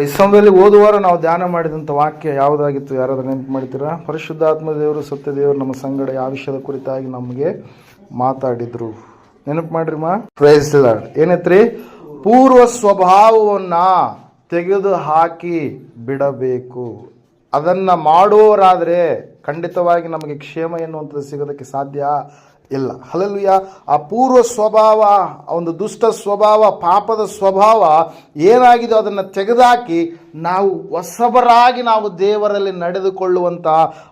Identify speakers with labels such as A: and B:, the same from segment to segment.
A: ಈ ಸಮಯದಲ್ಲಿ ಓದುವಾರ ನಾವು ಧ್ಯಾನ ಮಾಡಿದಂಥ ವಾಕ್ಯ ಯಾವುದಾಗಿತ್ತು? ಯಾರಾದರೂ ನೆನಪು ಮಾಡ್ತೀರಾ ಪರಿಶುದ್ಧಾತ್ಮ ದೇವರು, ಸತ್ಯ ದೇವರು ನಮ್ಮ ಸಂಗಡ ಯಾವ ವಿಷಯದ ಕುರಿತಾಗಿ ನಮಗೆ ಮಾತಾಡಿದ್ರು. ನೆನಪು ಮಾಡ್ರಿ ಮಾ. ಪ್ರೈಸ್ ಏನೈತ್ರಿ? ಪೂರ್ವ ಸ್ವಭಾವವನ್ನ ತೆಗೆದು ಹಾಕಿ ಬಿಡಬೇಕು. ಅದನ್ನ ಮಾಡುವವರಾದ್ರೆ ಖಂಡಿತವಾಗಿ ನಮಗೆ ಕ್ಷೇಮ ಎನ್ನುವಂಥದ್ದು ಸಿಗೋದಕ್ಕೆ ಸಾಧ್ಯ. ಇಲ್ಲ. ಹಲಲುಯ ಆ ಪೂರ್ವ ಸ್ವಭಾವ ಒಂದು ದುಷ್ಟ ಸ್ವಭಾವ, ಪಾಪದ ಸ್ವಭಾವ ಏನಾಗಿದೆ ಅದನ್ನು ತೆಗೆದಾಕಿ ನಾವು ಹೊಸಬರಾಗಿ ನಾವು ದೇವರಲ್ಲಿ ನಡೆದುಕೊಳ್ಳುವಂಥ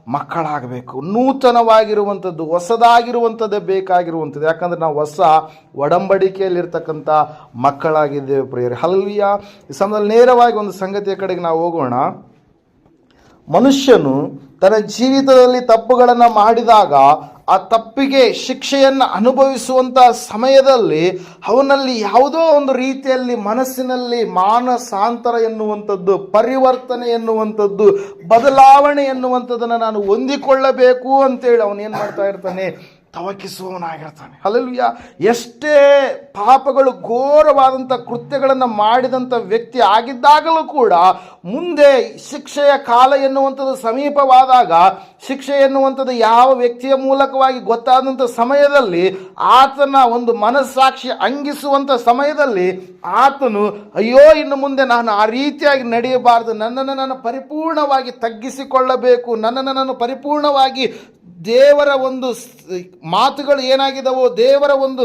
A: ಮಕ್ಕಳಾಗಬೇಕು. ನೂತನವಾಗಿರುವಂಥದ್ದು, ಹೊಸದಾಗಿರುವಂಥದ್ದೇ ಬೇಕಾಗಿರುವಂಥದ್ದು. ಯಾಕಂದ್ರೆ ನಾವು ಹೊಸ ಒಡಂಬಡಿಕೆಯಲ್ಲಿರ್ತಕ್ಕಂಥ ಮಕ್ಕಳಾಗಿದ್ದೇವೆ ಪ್ರಿಯರೇ. ಹಲಲುಯ ಈ ಸಮಯದಲ್ಲಿ ನೇರವಾಗಿ ಒಂದು ಸಂಗತಿಯ ಕಡೆಗೆ ನಾವು ಹೋಗೋಣ. ಮನುಷ್ಯನು ತನ್ನ ಜೀವಿತದಲ್ಲಿ ತಪ್ಪುಗಳನ್ನು ಮಾಡಿದಾಗ ಆ ತಪ್ಪಿಗೆ ಶಿಕ್ಷೆಯನ್ನು ಅನುಭವಿಸುವಂಥ ಸಮಯದಲ್ಲಿ ಅವನಲ್ಲಿ ಯಾವುದೋ ಒಂದು ರೀತಿಯಲ್ಲಿ ಮನಸ್ಸಿನಲ್ಲಿ ಮಾನಸಾಂತರ ಎನ್ನುವಂಥದ್ದು, ಪರಿವರ್ತನೆ ಎನ್ನುವಂಥದ್ದು, ಬದಲಾವಣೆ ಎನ್ನುವಂಥದ್ದನ್ನು ನಾನು ಹೊಂದಿಕೊಳ್ಳಬೇಕು ಅಂತೇಳಿ ಅವನೇನು ಮಾಡ್ತಾ ಇರ್ತಾನೆ? ತವಕಿಸುವವನಾಗಿರ್ತಾನೆ. ಹಲಲುಯ್ಯ ಎಷ್ಟೇ ಪಾಪಗಳು ಘೋರವಾದಂಥ ಕೃತ್ಯಗಳನ್ನು ಮಾಡಿದಂಥ ವ್ಯಕ್ತಿ ಆಗಿದ್ದಾಗಲೂ ಕೂಡ ಮುಂದೆ ಶಿಕ್ಷೆಯ ಕಾಲ ಎನ್ನುವಂಥದ್ದು ಸಮೀಪವಾದಾಗ, ಶಿಕ್ಷೆ ಎನ್ನುವಂಥದ್ದು ಯಾವ ವ್ಯಕ್ತಿಯ ಮೂಲಕವಾಗಿ ಗೊತ್ತಾದಂಥ ಸಮಯದಲ್ಲಿ ಆತನ ಒಂದು ಮನಸ್ಸಾಕ್ಷಿ ಅಂಗಿಸುವಂಥ ಸಮಯದಲ್ಲಿ ಆತನು, ಅಯ್ಯೋ, ಇನ್ನು ಮುಂದೆ ನಾನು ಆ ರೀತಿಯಾಗಿ ನಡೆಯಬಾರದು. ನನ್ನನ್ನು ನಾನು ಪರಿಪೂರ್ಣವಾಗಿ ತಗ್ಗಿಸಿಕೊಳ್ಳಬೇಕು. ನನ್ನನ್ನು ನಾನು ಪರಿಪೂರ್ಣವಾಗಿ ದೇವರ ಒಂದು ಮಾತುಗಳು ಏನಾಗಿದವೋ, ದೇವರ ಒಂದು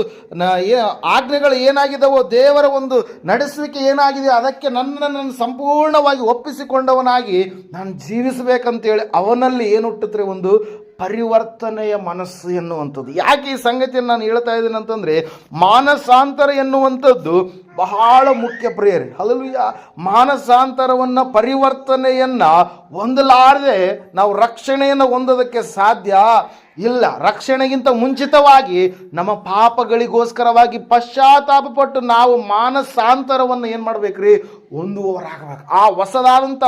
A: ಆಜ್ಞೆಗಳು ಏನಾಗಿದವೋ, ದೇವರ ಒಂದು ನಡೆಸಲಿಕ್ಕೆ ಏನಾಗಿದೆ, ಅದಕ್ಕೆ ನನ್ನನ್ನು ಸಂಪೂರ್ಣವಾಗಿ ಒಪ್ಪಿಸಿಕೊಂಡವನಾಗಿ ನಾನು ಜೀವಿಸಬೇಕಂತೇಳಿ ಅವನಲ್ಲಿ ಏನು ಹುಟ್ಟುತ್ತೆ ಒಂದು ಪರಿವರ್ತನೆಯ ಮನಸ್ಸು ಎನ್ನುವಂಥದ್ದು. ಯಾಕೆ ಈ ಸಂಗತಿಯನ್ನು ನಾನು ಹೇಳ್ತಾ ಇದ್ದೀನಿ ಅಂತಂದರೆ, ಮಾನಸಾಂತರ ಎನ್ನುವಂಥದ್ದು ಬಹಳ ಮುಖ್ಯ ಪ್ರೇಯರಿ. ಹಲಲುಯ್ಯ ಮಾನಸಾಂತರವನ್ನು ಪರಿವರ್ತನೆಯನ್ನು ಹೊಂದಲಾರದೆ ನಾವು ರಕ್ಷಣೆಯನ್ನು ಹೊಂದೋದಕ್ಕೆ ಸಾಧ್ಯ ಇಲ್ಲ. ರಕ್ಷಣೆಗಿಂತ ಮುಂಚಿತವಾಗಿ ನಮ್ಮ ಪಾಪಗಳಿಗೋಸ್ಕರವಾಗಿ ಪಶ್ಚಾತ್ತಾಪಪಟ್ಟು ನಾವು ಮಾನಸಾಂತರವನ್ನು ಏನು ಮಾಡ್ಬೇಕ್ರಿ? ಹೊಂದುವವರಾಗಬೇಕು. ಆ ಹೊಸದಾದಂಥ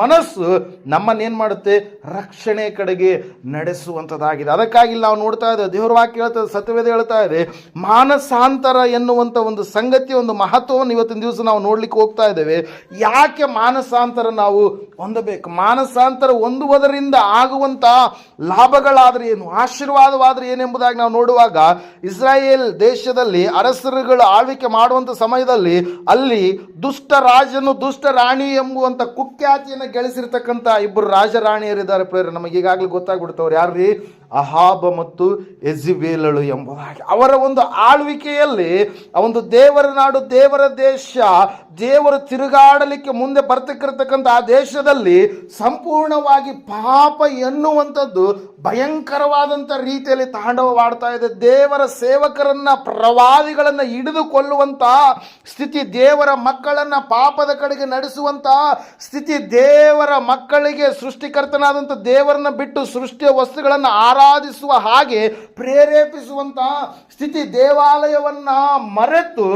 A: ಮನಸ್ಸು ನಮ್ಮನ್ನು ಏನು ಮಾಡುತ್ತೆ? ರಕ್ಷಣೆ ಕಡೆಗೆ ನಡೆಸುವಂಥದ್ದಾಗಿದೆ ಅದಕ್ಕಾಗಿ ನಾವು ನೋಡ್ತಾ ಇದ್ದೇವೆ. ದೇವರ ವಾಕ್ಯ ಹೇಳ್ತದೆ ಸತ್ಯವೇದ ಹೇಳ್ತಾ ಇದೆ, ಮಾನಸಾಂತರ ಎನ್ನುವಂಥ ಒಂದು ಸಂಗತಿ ಒಂದು ಮಹತ್ವವನ್ನು ಇವತ್ತಿನ ದಿವಸ ನಾವು ನೋಡ್ಲಿಕ್ಕೆ ಹೋಗ್ತಾ ಇದ್ದೇವೆ. ಯಾಕೆ ಮಾನಸಾಂತರ ನಾವು ಹೊಂದಬೇಕು? ಮಾನಸಾಂತರ ಹೊಂದುವುದರಿಂದ ಆಗುವಂಥ ಲಾಭಗಳಾದ್ರೆ ಏನು? ಆಶೀರ್ವಾದವಾದರೆ ಏನೆಂಬುದಾಗಿ ನಾವು ನೋಡುವಾಗ ಇಸ್ರಾಯೇಲ್ ದೇಶದಲ್ಲಿ ಅರಸರುಗಳು ಆಳ್ವಿಕೆ ಮಾಡುವಂಥ ಸಮಯದಲ್ಲಿ ಅಲ್ಲಿ ದುಷ್ಟ ರಾಜನು ದುಷ್ಟ ರಾಣಿ ಎಂಬುವಂಥ ಕುಖ್ಯಾತಿಯನ್ನು ಗಳಿಸಿರ್ತಕ್ಕಂಥ ಇಬ್ಬರು ರಾಜರಾಣಿಯರಿದ್ದಾರೆ ಪ್ರೇರ ನಮಗೆ ಈಗಾಗಲೇ ಗೊತ್ತಾಗ್ಬಿಡ್ತವ್ರು. ಯಾರ್ರಿ? ಅಹಾಬ ಮತ್ತು ಎಜಿಬೇಲಳು ಎಂಬುದಾಗಿ. ಅವರ ಒಂದು ಆಳ್ವಿಕೆಯಲ್ಲಿ ಆ ಒಂದು ದೇವರ ನಾಡು, ದೇವರ ದೇಶ, ದೇವರು ತಿರುಗಾಡಲಿಕ್ಕೆ ಮುಂದೆ ಬರ್ತಕ್ಕಿರ್ತಕ್ಕಂಥ ಆ ದೇಶದಲ್ಲಿ ಸಂಪೂರ್ಣವಾಗಿ ಪಾಪ ಎನ್ನುವಂಥದ್ದು ಭಯಂಕರವಾದಂಥ ರೀತಿಯಲ್ಲಿ ತಾಂಡವವಾಡ್ತಾ ಇದೆ. ದೇವರ ಸೇವಕರನ್ನ, ಪ್ರವಾದಿಗಳನ್ನು ಹಿಡಿದುಕೊಳ್ಳುವಂಥ ಸ್ಥಿತಿ, ದೇವರ ಮಕ್ಕಳನ್ನ ಪಾಪದ ಕಡೆಗೆ ನಡೆಸುವಂಥ ಸ್ಥಿತಿ, ದೇವರ ಮಕ್ಕಳಿಗೆ ಸೃಷ್ಟಿಕರ್ತನಾದಂಥ ದೇವರನ್ನ ಬಿಟ್ಟು ಸೃಷ್ಟಿಯ ವಸ್ತುಗಳನ್ನು ಆರಾಧಿಸುವ ಹಾಗೆ ಪ್ರೇರೇಪಿಸುವಂತಹ ಸ್ಥಿತಿ ದೇವಾಲಯವನ್ನ ಮರೆತು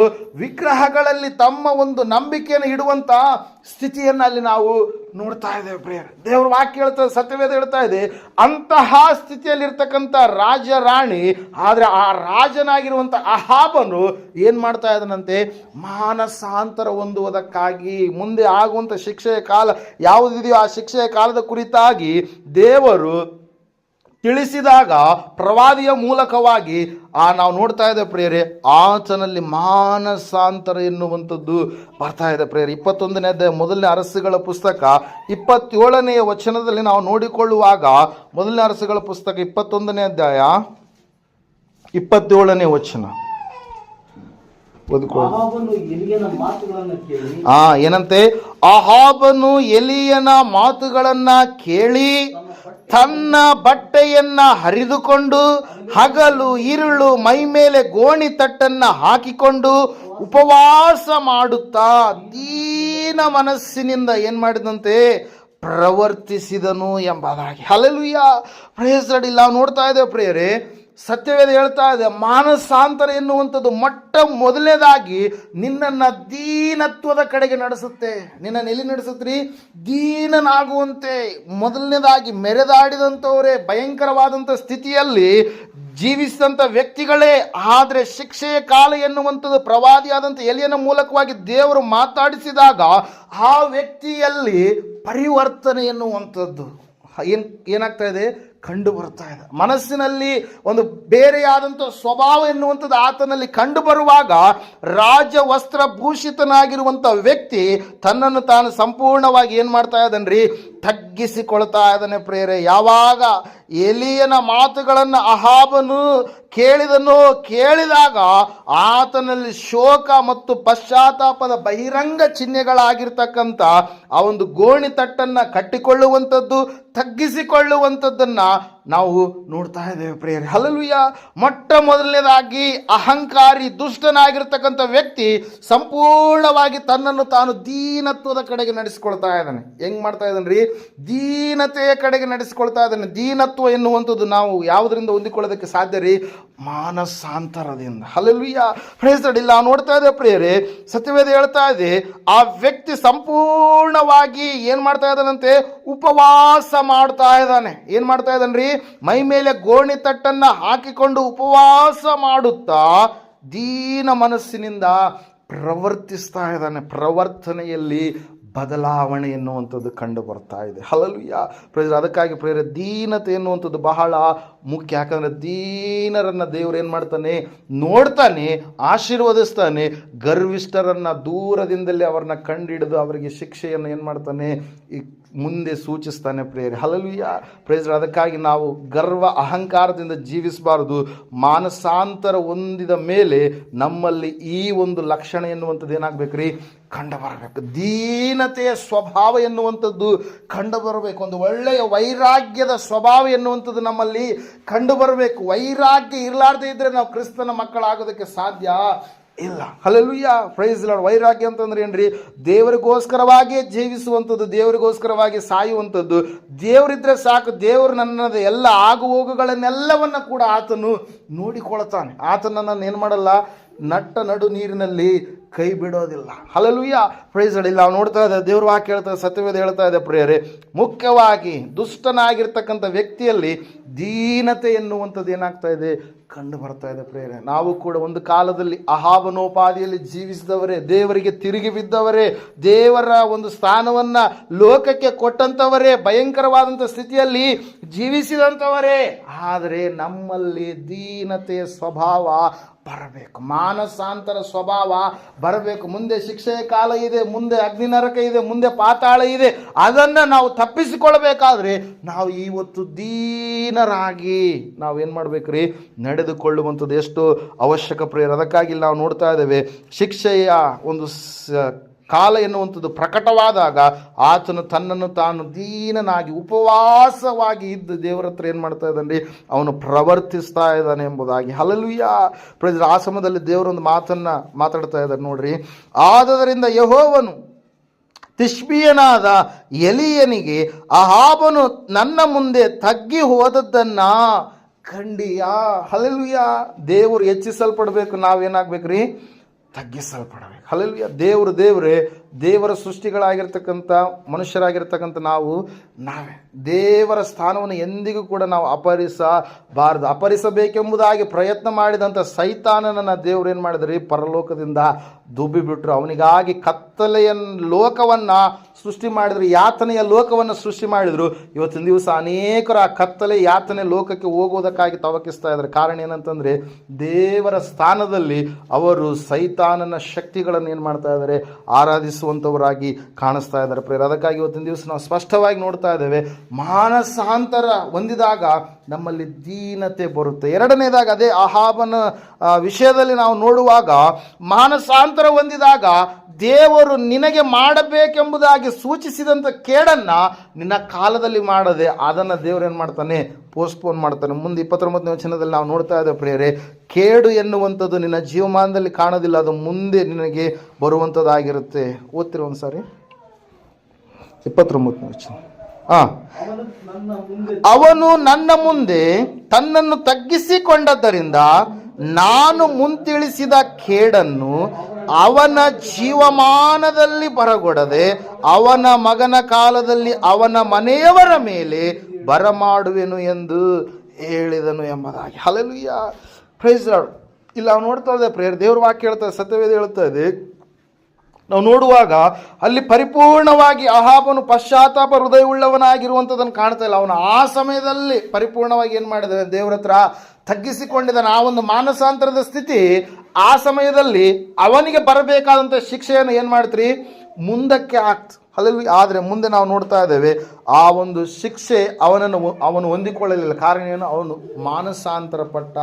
A: ವಿಗ್ರಹಗಳಲ್ಲಿ ತಮ್ಮ ಒಂದು ನಂಬಿಕೆಯನ್ನು ಇಡುವಂಥ ಸ್ಥಿತಿಯನ್ನು ಅಲ್ಲಿ ನಾವು ನೋಡ್ತಾ ಇದ್ದೇವೆ ಪ್ರೇಯರ್. ದೇವ್ರ ವಾಕ್ಯ ಹೇಳ್ತಾ ಸತ್ಯವೇದ ಹೇಳ್ತಾ ಇದೆ, ಅಂತಹ ಸ್ಥಿತಿಯಲ್ಲಿರ್ತಕ್ಕಂಥ ರಾಜ ರಾಣಿ ಆದರೆ ಆ ರಾಜನಾಗಿರುವಂಥ ಅಹಾಬನು ಏನು ಮಾಡ್ತಾ ಇದ್ದಾನಂತೆ, ಮಾನಸಾಂತರ ಹೊಂದುವುದಕ್ಕಾಗಿ ಮುಂದೆ ಆಗುವಂಥ ಶಿಕ್ಷೆಯ ಕಾಲ ಯಾವುದಿದೆಯೋ ಆ ಶಿಕ್ಷೆಯ ಕಾಲದ ಕುರಿತಾಗಿ ದೇವರು ತಿಳಿಸಿದಾಗ ಪ್ರವಾದಿಯ ಮೂಲಕವಾಗಿ, ಆ, ನಾವು ನೋಡ್ತಾ ಇದ್ದೇವೆ ಪ್ರೇರೆ ಆತನಲ್ಲಿ ಮಾನಸಾಂತರ ಎನ್ನುವಂಥದ್ದು ಬರ್ತಾ ಇದೆ ಪ್ರೇರೆ ಇಪ್ಪತ್ತೊಂದನೇ ಅಧ್ಯಾಯ, ಮೊದಲನೇ ಅರಸುಗಳ ಪುಸ್ತಕ, ಇಪ್ಪತ್ತೇಳನೆಯ ವಚನದಲ್ಲಿ ನಾವು ನೋಡಿಕೊಳ್ಳುವಾಗ, ಮೊದಲನೇ ಅರಸುಗಳ ಪುಸ್ತಕ ಇಪ್ಪತ್ತೊಂದನೇ ಅಧ್ಯಾಯ, ಇಪ್ಪತ್ತೇಳನೇ ವಚನ. ಓದಿಕೊಳ್ಳಿ ಆ ಏನಂತೆ? ಅಹಾಬನು ಎಲಿಯನ ಮಾತುಗಳನ್ನ ಕೇಳಿ ತನ್ನ ಬಟ್ಟೆಯನ್ನ ಹರಿದುಕೊಂಡು ಹಗಲು ಇರುಳು ಮೈ ಮೇಲೆ ಗೋಣಿ ತಟ್ಟನ್ನ ಹಾಕಿಕೊಂಡು ಉಪವಾಸ ಮಾಡುತ್ತಾ ದೀನ ಮನಸ್ಸಿನಿಂದ ಏನ್ ಮಾಡಿದಂತೆ? ಪ್ರವರ್ತಿಸಿದನು ಎಂಬುದಾಗಿ. ಹಲಲುಯ್ಯ ಪ್ರೇಯರ್ ನಾವು ನೋಡ್ತಾ ಇದ್ದೇವೆ ಪ್ರೇಯರೇ. ಸತ್ಯವೇದ ಹೇಳ್ತಾ ಇದೆ, ಮಾನಸಾಂತರ ಎನ್ನುವಂಥದ್ದು ಮೊಟ್ಟ ಮೊದಲನೇದಾಗಿ ನಿನ್ನನ್ನು ದೀನತ್ವದ ಕಡೆಗೆ ನಡೆಸುತ್ತೆ. ನಿನ್ನನ್ನು ಎಲ್ಲಿ ನಡೆಸುತ್ತೀರಿ, ದೀನನಾಗುವಂತೆ. ಮೊದಲನೇದಾಗಿ ಮೆರೆದಾಡಿದಂಥವರೇ, ಭಯಂಕರವಾದಂಥ ಸ್ಥಿತಿಯಲ್ಲಿ ಜೀವಿಸಿದಂಥ ವ್ಯಕ್ತಿಗಳೇ, ಆದರೆ ಶಿಕ್ಷೆಯ ಕಾಲ ಎನ್ನುವಂಥದ್ದು ಪ್ರವಾದಿಯಾದಂಥ ಎಲಿಯನ ಮೂಲಕವಾಗಿ ದೇವರು ಮಾತಾಡಿಸಿದಾಗ ಆ ವ್ಯಕ್ತಿಯಲ್ಲಿ ಪರಿವರ್ತನೆ ಎನ್ನುವಂಥದ್ದು. ಏನು, ಏನಾಗ್ತಾ ಇದೆ? ಕಂಡು ಬರ್ತಾ ಇದೆ. ಮನಸ್ಸಿನಲ್ಲಿ ಒಂದು ಬೇರೆಯಾದಂಥ ಸ್ವಭಾವ ಎನ್ನುವಂಥದ್ದು ಆತನಲ್ಲಿ ಕಂಡು ಬರುವಾಗ ರಾಜ ವಸ್ತ್ರ ಭೂಷಿತನಾಗಿರುವಂಥ ವ್ಯಕ್ತಿ ತನ್ನನ್ನು ತಾನು ಸಂಪೂರ್ಣವಾಗಿ ಏನು ಮಾಡ್ತಾ ಇದ್ದಾನ್ರಿ? ತಗ್ಗಿಸಿಕೊಳ್ತಾ ಇದ್ದಾನೆ ಪ್ರೇರೆ ಯಾವಾಗ ಎಲಿಯನ ಮಾತುಗಳನ್ನು ಅಹಾಬನು ಕೇಳಿದನು ಕೇಳಿದಾಗ ಆತನಲ್ಲಿ ಶೋಕ ಮತ್ತು ಪಶ್ಚಾತ್ತಾಪದ ಬಹಿರಂಗ ಚಿಹ್ನೆಗಳಾಗಿರ್ತಕ್ಕಂಥ ಆ ಒಂದು ಗೋಣಿ ತಟ್ಟನ್ನು ಕಟ್ಟಿಕೊಳ್ಳುವಂಥದ್ದು, ತಗ್ಗಿಸಿಕೊಳ್ಳುವಂಥದ್ದನ್ನು ನಾವು ನೋಡ್ತಾ ಇದ್ದೇವೆ ಪ್ರೇಯರ್. ಹಲಲುಯ್ಯ ಮೊಟ್ಟ ಮೊದಲನೇದಾಗಿ ಅಹಂಕಾರಿ ದುಷ್ಟನಾಗಿರ್ತಕ್ಕಂಥ ವ್ಯಕ್ತಿ ಸಂಪೂರ್ಣವಾಗಿ ತನ್ನನ್ನು ತಾನು ದೀನತ್ವದ ಕಡೆಗೆ ನಡೆಸಿಕೊಳ್ತಾ ಇದ್ದಾನೆ. ಹೆಂಗೆ ಮಾಡ್ತಾ ಇದ್ದಾನೆ ರೀ? ದೀನತೆಯ ಕಡೆಗೆ ನಡೆಸಿಕೊಳ್ತಾ ಇದ್ದಾನೆ. ದೀನತ್ವ ಎನ್ನುವಂಥದ್ದು ನಾವು ಯಾವುದರಿಂದ ಹೊಂದಿಕೊಳ್ಳೋದಕ್ಕೆ ಸಾಧ್ಯ ರೀ? ಮಾನಸಾಂತರದಿಂದ. ಹಲಲುಯ್ಯ ಪ್ರೇಸಡಿಲ್ಲ ಇಲ್ಲ ನೋಡ್ತಾ ಇದ್ದೇವೆ ಪ್ರಿಯರೇ. ಸತ್ಯವೇದ ಹೇಳ್ತಾ ಇದೆ, ಆ ವ್ಯಕ್ತಿ ಸಂಪೂರ್ಣವಾಗಿ ಏನು ಮಾಡ್ತಾ ಇದ್ದಾನಂತೆ? ಉಪವಾಸ ಮಾಡ್ತಾ ಇದ್ದಾನೆ. ಏನು ಮಾಡ್ತಾ ಇದ್ದಾನ್ರಿ ಮೈ ಮೇಲೆ ಗೋಣಿ ತಟ್ಟನ್ನ ಹಾಕಿಕೊಂಡು ಉಪವಾಸ ಮಾಡುತ್ತಾ ದೀನ ಮನಸ್ಸಿನಿಂದ ಪ್ರವರ್ತಿಸ್ತಾ ಇದ್ದಾನೆ. ಪ್ರವರ್ತನೆಯಲ್ಲಿ ಬದಲಾವಣೆ ಎನ್ನುವಂಥದ್ದು ಕಂಡು ಬರ್ತಾ ಇದೆ. ಹಲಲುಯ್ಯ ಪ್ರೇರ ಅದಕ್ಕಾಗಿ ಪ್ರೇರ ದೀನತೆ ಎನ್ನುವಂಥದ್ದು ಬಹಳ ಮುಖ್ಯ. ಯಾಕಂದರೆ ದೀನರನ್ನು ದೇವರು ಏನು ಮಾಡ್ತಾನೆ? ನೋಡ್ತಾನೆ, ಆಶೀರ್ವದಿಸ್ತಾನೆ, ಗರ್ವಿಷ್ಠರನ್ನು ದೂರದಿಂದಲೇ ಅವ್ರನ್ನ ಕಂಡಿಡಿದು ಅವರಿಗೆ ಶಿಕ್ಷೆಯನ್ನು ಏನು ಮಾಡ್ತಾನೆ? ಈ ಮುಂದೆ ಸೂಚಿಸ್ತಾನೆ ಪ್ರೇರಿ ಹಲಲುಯ್ಯ ಪ್ರೇಜ್ ಅದಕ್ಕಾಗಿ ನಾವು ಗರ್ವ, ಅಹಂಕಾರದಿಂದ ಜೀವಿಸಬಾರದು. ಮಾನಸಾಂತರ ಹೊಂದಿದ ಮೇಲೆ ನಮ್ಮಲ್ಲಿ ಈ ಒಂದು ಲಕ್ಷಣ ಎನ್ನುವಂಥದ್ದು ಏನಾಗಬೇಕ್ರಿ ಕಂಡು ಬರಬೇಕು. ದೀನತೆಯ ಸ್ವಭಾವ ಎನ್ನುವಂಥದ್ದು ಕಂಡು ಬರಬೇಕು. ಒಂದು ಒಳ್ಳೆಯ ವೈರಾಗ್ಯದ ಸ್ವಭಾವ ಎನ್ನುವಂಥದ್ದು ನಮ್ಮಲ್ಲಿ ಕಂಡು ಬರಬೇಕು. ವೈರಾಗ್ಯ ಇರಲಾರ್ದೇ ಇದ್ದರೆ ನಾವು ಕ್ರಿಸ್ತನ ಮಕ್ಕಳಾಗೋದಕ್ಕೆ ಸಾಧ್ಯ. ಇಲ್ಲ. ಹಲಲುಯ್ಯ ಪ್ರೈಸ್ ಲಾರ್ಡ್ ವೈರಾಗ್ಯ ಅಂತಂದ್ರೆ ಏನ್ರಿ? ದೇವರಿಗೋಸ್ಕರವಾಗಿಯೇ ಜೀವಿಸುವಂಥದ್ದು, ದೇವರಿಗೋಸ್ಕರವಾಗಿ ಸಾಯುವಂಥದ್ದು. ದೇವರಿದ್ರೆ ಸಾಕು, ದೇವರು ನನ್ನದು ಎಲ್ಲ ಆಗು ಹೋಗುಗಳನ್ನೆಲ್ಲವನ್ನ ಕೂಡ ಆತನು ನೋಡಿಕೊಳ್ತಾನೆ ಆತನ ನನ್ನ ಏನು ಮಾಡಲ್ಲ? ನಟ್ಟ ನಡು ನೀರಿನಲ್ಲಿ ಕೈ ಬಿಡೋದಿಲ್ಲ. ಹಲಲುಯ್ಯ ಪ್ರೈಸ್ ಇಲ್ಲ ನಾವು ನೋಡ್ತಾ ಇದ್ದ, ದೇವ್ರ ವಾಕ್ಯ ಹೇಳ್ತಾ ಸತ್ಯವೇದ ಹೇಳ್ತಾ ಇದೆ ಪ್ರಿಯರೇ. ಮುಖ್ಯವಾಗಿ ದುಷ್ಟನಾಗಿರ್ತಕ್ಕಂಥ ವ್ಯಕ್ತಿಯಲ್ಲಿ ದೀನತೆ ಎನ್ನುವಂಥದ್ದು ಏನಾಗ್ತಾ ಇದೆ? ಕಂಡು ಬರ್ತಾ ಇದೆ ಪ್ರೇರೆ ನಾವು ಕೂಡ ಒಂದು ಕಾಲದಲ್ಲಿ ಅಹಾವನೋಪಾದಿಯಲ್ಲಿ ಜೀವಿಸಿದವರೇ, ದೇವರಿಗೆ ತಿರುಗಿ ಬಿದ್ದವರೇ, ದೇವರ ಒಂದು ಸ್ಥಾನವನ್ನು ಲೋಕಕ್ಕೆ ಕೊಟ್ಟಂಥವರೇ, ಭಯಂಕರವಾದಂಥ ಸ್ಥಿತಿಯಲ್ಲಿ ಜೀವಿಸಿದಂಥವರೇ. ಆದರೆ ನಮ್ಮಲ್ಲಿ ದೀನತೆಯ ಸ್ವಭಾವ ಬರಬೇಕು. ಮಾನಸಾಂತರ ಸ್ವಭಾವ ಬರಬೇಕು. ಮುಂದೆ ಶಿಕ್ಷೆಯ ಕಾಲ ಇದೆ, ಮುಂದೆ ಅಗ್ನಿ ನರಕ ಇದೆ, ಮುಂದೆ ಪಾತಾಳ ಇದೆ. ಅದನ್ನು ನಾವು ತಪ್ಪಿಸಿಕೊಳ್ಳಬೇಕಾದ್ರೆ ನಾವು ಇವತ್ತು ದೀನರಾಗಿ ನಾವು ಏನು ಮಾಡ್ಬೇಕ್ರಿ? ನಡೆದುಕೊಳ್ಳುವಂಥದ್ದು ಎಷ್ಟು ಅವಶ್ಯಕ ಪ್ರೇರ ಅದಕ್ಕಾಗಿ ನಾವು ನೋಡ್ತಾ ಇದ್ದೇವೆ ಶಿಕ್ಷೆಯ ಒಂದು ಕಾಲ ಎನ್ನುವಂಥದ್ದು ಪ್ರಕಟವಾದಾಗ ಆತನು ತನ್ನನ್ನು ತಾನು ದೀನನಾಗಿ, ಉಪವಾಸವಾಗಿ ಇದ್ದು ದೇವರ ಹತ್ರ ಏನು ಮಾಡ್ತಾ ಇದ್ದಾನೆ? ಅವನು ಪ್ರವರ್ತಿಸ್ತಾ ಇದ್ದಾನೆ ಎಂಬುದಾಗಿ. ಹಲಲುಯ್ಯ ಪ್ರಜರ ಆ ಸಮಯದಲ್ಲಿ ದೇವರೊಂದು ಮಾತನ್ನು ಮಾತಾಡ್ತಾ ಇದ್ದಾರೆ ನೋಡ್ರಿ. ಆದದರಿಂದ ಯಹೋವನು ತಿಷ್ಬಿಯನಾದ ಎಲಿಯನಿಗೆ, ಅಹಾಬನು ನನ್ನ ಮುಂದೆ ತಗ್ಗಿ ಹೋದದ್ದನ್ನು ಖಂಡಿಯಾ ಹಲಲುಯ್ಯ ದೇವರು ಹೆಚ್ಚಿಸಲ್ಪಡಬೇಕು, ನಾವೇನಾಗ್ಬೇಕ್ರಿ? ತಗ್ಗಿಸಲ್ಪಡಬೇಕು. ಅಲ್ಲಿ ದೇವರು ದೇವರೇ ದೇವರ ಸೃಷ್ಟಿಗಳಾಗಿರ್ತಕ್ಕಂಥ ಮನುಷ್ಯರಾಗಿರ್ತಕ್ಕಂಥ ನಾವು, ನಾವೇ. ದೇವರ ಸ್ಥಾನವನ್ನು ಎಂದಿಗೂ ಕೂಡ ನಾವು ಅಪಹರಿಸಬಾರದು. ಅಪಹರಿಸಬೇಕೆಂಬುದಾಗಿ ಪ್ರಯತ್ನ ಮಾಡಿದಂಥ ಸೈತಾನನನ್ನು ದೇವರು ಏನು ಮಾಡಿದ್ರಿ? ಪರಲೋಕದಿಂದ ದುಬ್ಬಿಬಿಟ್ರು. ಅವನಿಗಾಗಿ ಕತ್ತಲೆಯ ಲೋಕವನ್ನು ಸೃಷ್ಟಿ ಮಾಡಿದ್ರು, ಯಾತನೆಯ ಲೋಕವನ್ನು ಸೃಷ್ಟಿ ಮಾಡಿದರು. ಇವತ್ತಿನ ದಿವಸ ಅನೇಕರು ಆ ಕತ್ತಲೆ ಯಾತನೆ ಲೋಕಕ್ಕೆ ಹೋಗೋದಕ್ಕಾಗಿ ತವಕಿಸ್ತಾ ಇದ್ದಾರೆ. ಕಾರಣ ಏನಂತಂದರೆ, ದೇವರ ಸ್ಥಾನದಲ್ಲಿ ಅವರು ಸೈತಾನನ ಶಕ್ತಿಗಳನ್ನು ಏನು ಮಾಡ್ತಾ ಇದ್ದಾರೆ? ಆರಾಧಿಸುವಂಥವರಾಗಿ ಕಾಣಿಸ್ತಾ ಇದ್ದಾರೆ. ಪ್ರೇರ ಅದಕ್ಕಾಗಿ ಇವತ್ತಿನ ದಿವಸ ನಾವು ಸ್ಪಷ್ಟವಾಗಿ ನೋಡ್ತಾ ಇದ್ದೇವೆ. ಮಾನಸಾಂತರ ಹೊಂದಿದಾಗ ನಮ್ಮಲ್ಲಿ ದೀನತೆ ಬರುತ್ತೆ. ಎರಡನೇದಾಗ ಅದೇ ಆಹಾಬನ ವಿಷಯದಲ್ಲಿ ನಾವು ನೋಡುವಾಗ ಮಾನಸಾಂತರ ಹೊಂದಿದಾಗ ದೇವರು ನಿನಗೆ ಮಾಡಬೇಕೆಂಬುದಾಗಿ ಸೂಚಿಸಿದಂಥ ಕೇಡನ್ನು ನಿನ್ನ ಕಾಲದಲ್ಲಿ ಮಾಡದೆ, ಅದನ್ನು ದೇವರು ಏನು ಮಾಡ್ತಾನೆ? ಪೋಸ್ಟ್ಪೋನ್ ಮಾಡ್ತಾನೆ. ಮುಂದೆ ಇಪ್ಪತ್ತೊಂಬತ್ತನೇ ವಚನದಲ್ಲಿ ನಾವು ನೋಡ್ತಾ ಇದ್ದೇವೆ ಪ್ರಿಯರೇ, ಕೇಡು ಎನ್ನುವಂಥದ್ದು ನಿನ್ನ ಜೀವಮಾನದಲ್ಲಿ ಕಾಣೋದಿಲ್ಲ, ಅದು ಮುಂದೆ ನಿನಗೆ ಬರುವಂಥದ್ದಾಗಿರುತ್ತೆ. ಓದ್ತಿರೋ ಒಂದು ಸಾರಿ ಇಪ್ಪತ್ತೊಂಬತ್ತನೇ ವಚನ.
B: ಅವನು ನನ್ನ ಮುಂದೆ
A: ಅವನು ನನ್ನ ಮುಂದೆ ತನ್ನನ್ನು ತಗ್ಗಿಸಿಕೊಂಡದ್ದರಿಂದ ನಾನು ಮುಂತಿಳಿಸಿದ ಖೇಡನ್ನು ಅವನ ಜೀವಮಾನದಲ್ಲಿ ಬರಗೊಡದೆ ಅವನ ಮಗನ ಕಾಲದಲ್ಲಿ ಅವನ ಮನೆಯವರ ಮೇಲೆ ಬರಮಾಡುವೆನು ಎಂದು ಹೇಳಿದನು ಎಂಬುದಾಗಿ. ಹಲಲುಯ್ಯ ಪ್ರೈಸ್ ಇಲ್ಲ ನಾವು ನೋಡ್ತಾ ಇದ್ದೆ ಪ್ರೇಯರ್ ದೇವ್ರ ವಾಕ್ಯ ಹೇಳ್ತಾರೆ ಸತ್ಯವೇದ ಹೇಳ್ತಾ ಇದೆ ನಾವು ನೋಡುವಾಗ ಅಲ್ಲಿ ಪರಿಪೂರ್ಣವಾಗಿ ಅಹಾಬನು ಪಶ್ಚಾತ್ತಾಪ ಹೃದಯವುಳ್ಳವನಾಗಿರುವಂಥದ್ದನ್ನು ಕಾಣ್ತಾ ಇಲ್ಲ. ಅವನು ಆ ಸಮಯದಲ್ಲಿ ಪರಿಪೂರ್ಣವಾಗಿ ಏನು ಮಾಡಿದ್ದಾನೆ? ದೇವ್ರ ಹತ್ರ ತಗ್ಗಿಸಿಕೊಂಡಿದ್ದಾನೆ. ಆ ಒಂದು ಮಾನಸಾಂತರದ ಸ್ಥಿತಿ ಆ ಸಮಯದಲ್ಲಿ ಅವನಿಗೆ ಬರಬೇಕಾದಂಥ ಶಿಕ್ಷೆಯನ್ನು ಏನು ಮಾಡ್ತೀರಿ? ಮುಂದಕ್ಕೆ ಆಗ್ತ ಅಲ್ಲಿ ಆದರೆ ಮುಂದೆ ನಾವು ನೋಡ್ತಾ ಇದ್ದೇವೆ, ಆ ಒಂದು ಶಿಕ್ಷೆ ಅವನನ್ನು ಅವನು ಹೊಂದಿಕೊಳ್ಳಲಿಲ್ಲ. ಕಾರಣ ಏನು? ಅವನು ಮಾನಸಾಂತರ ಪಟ್ಟ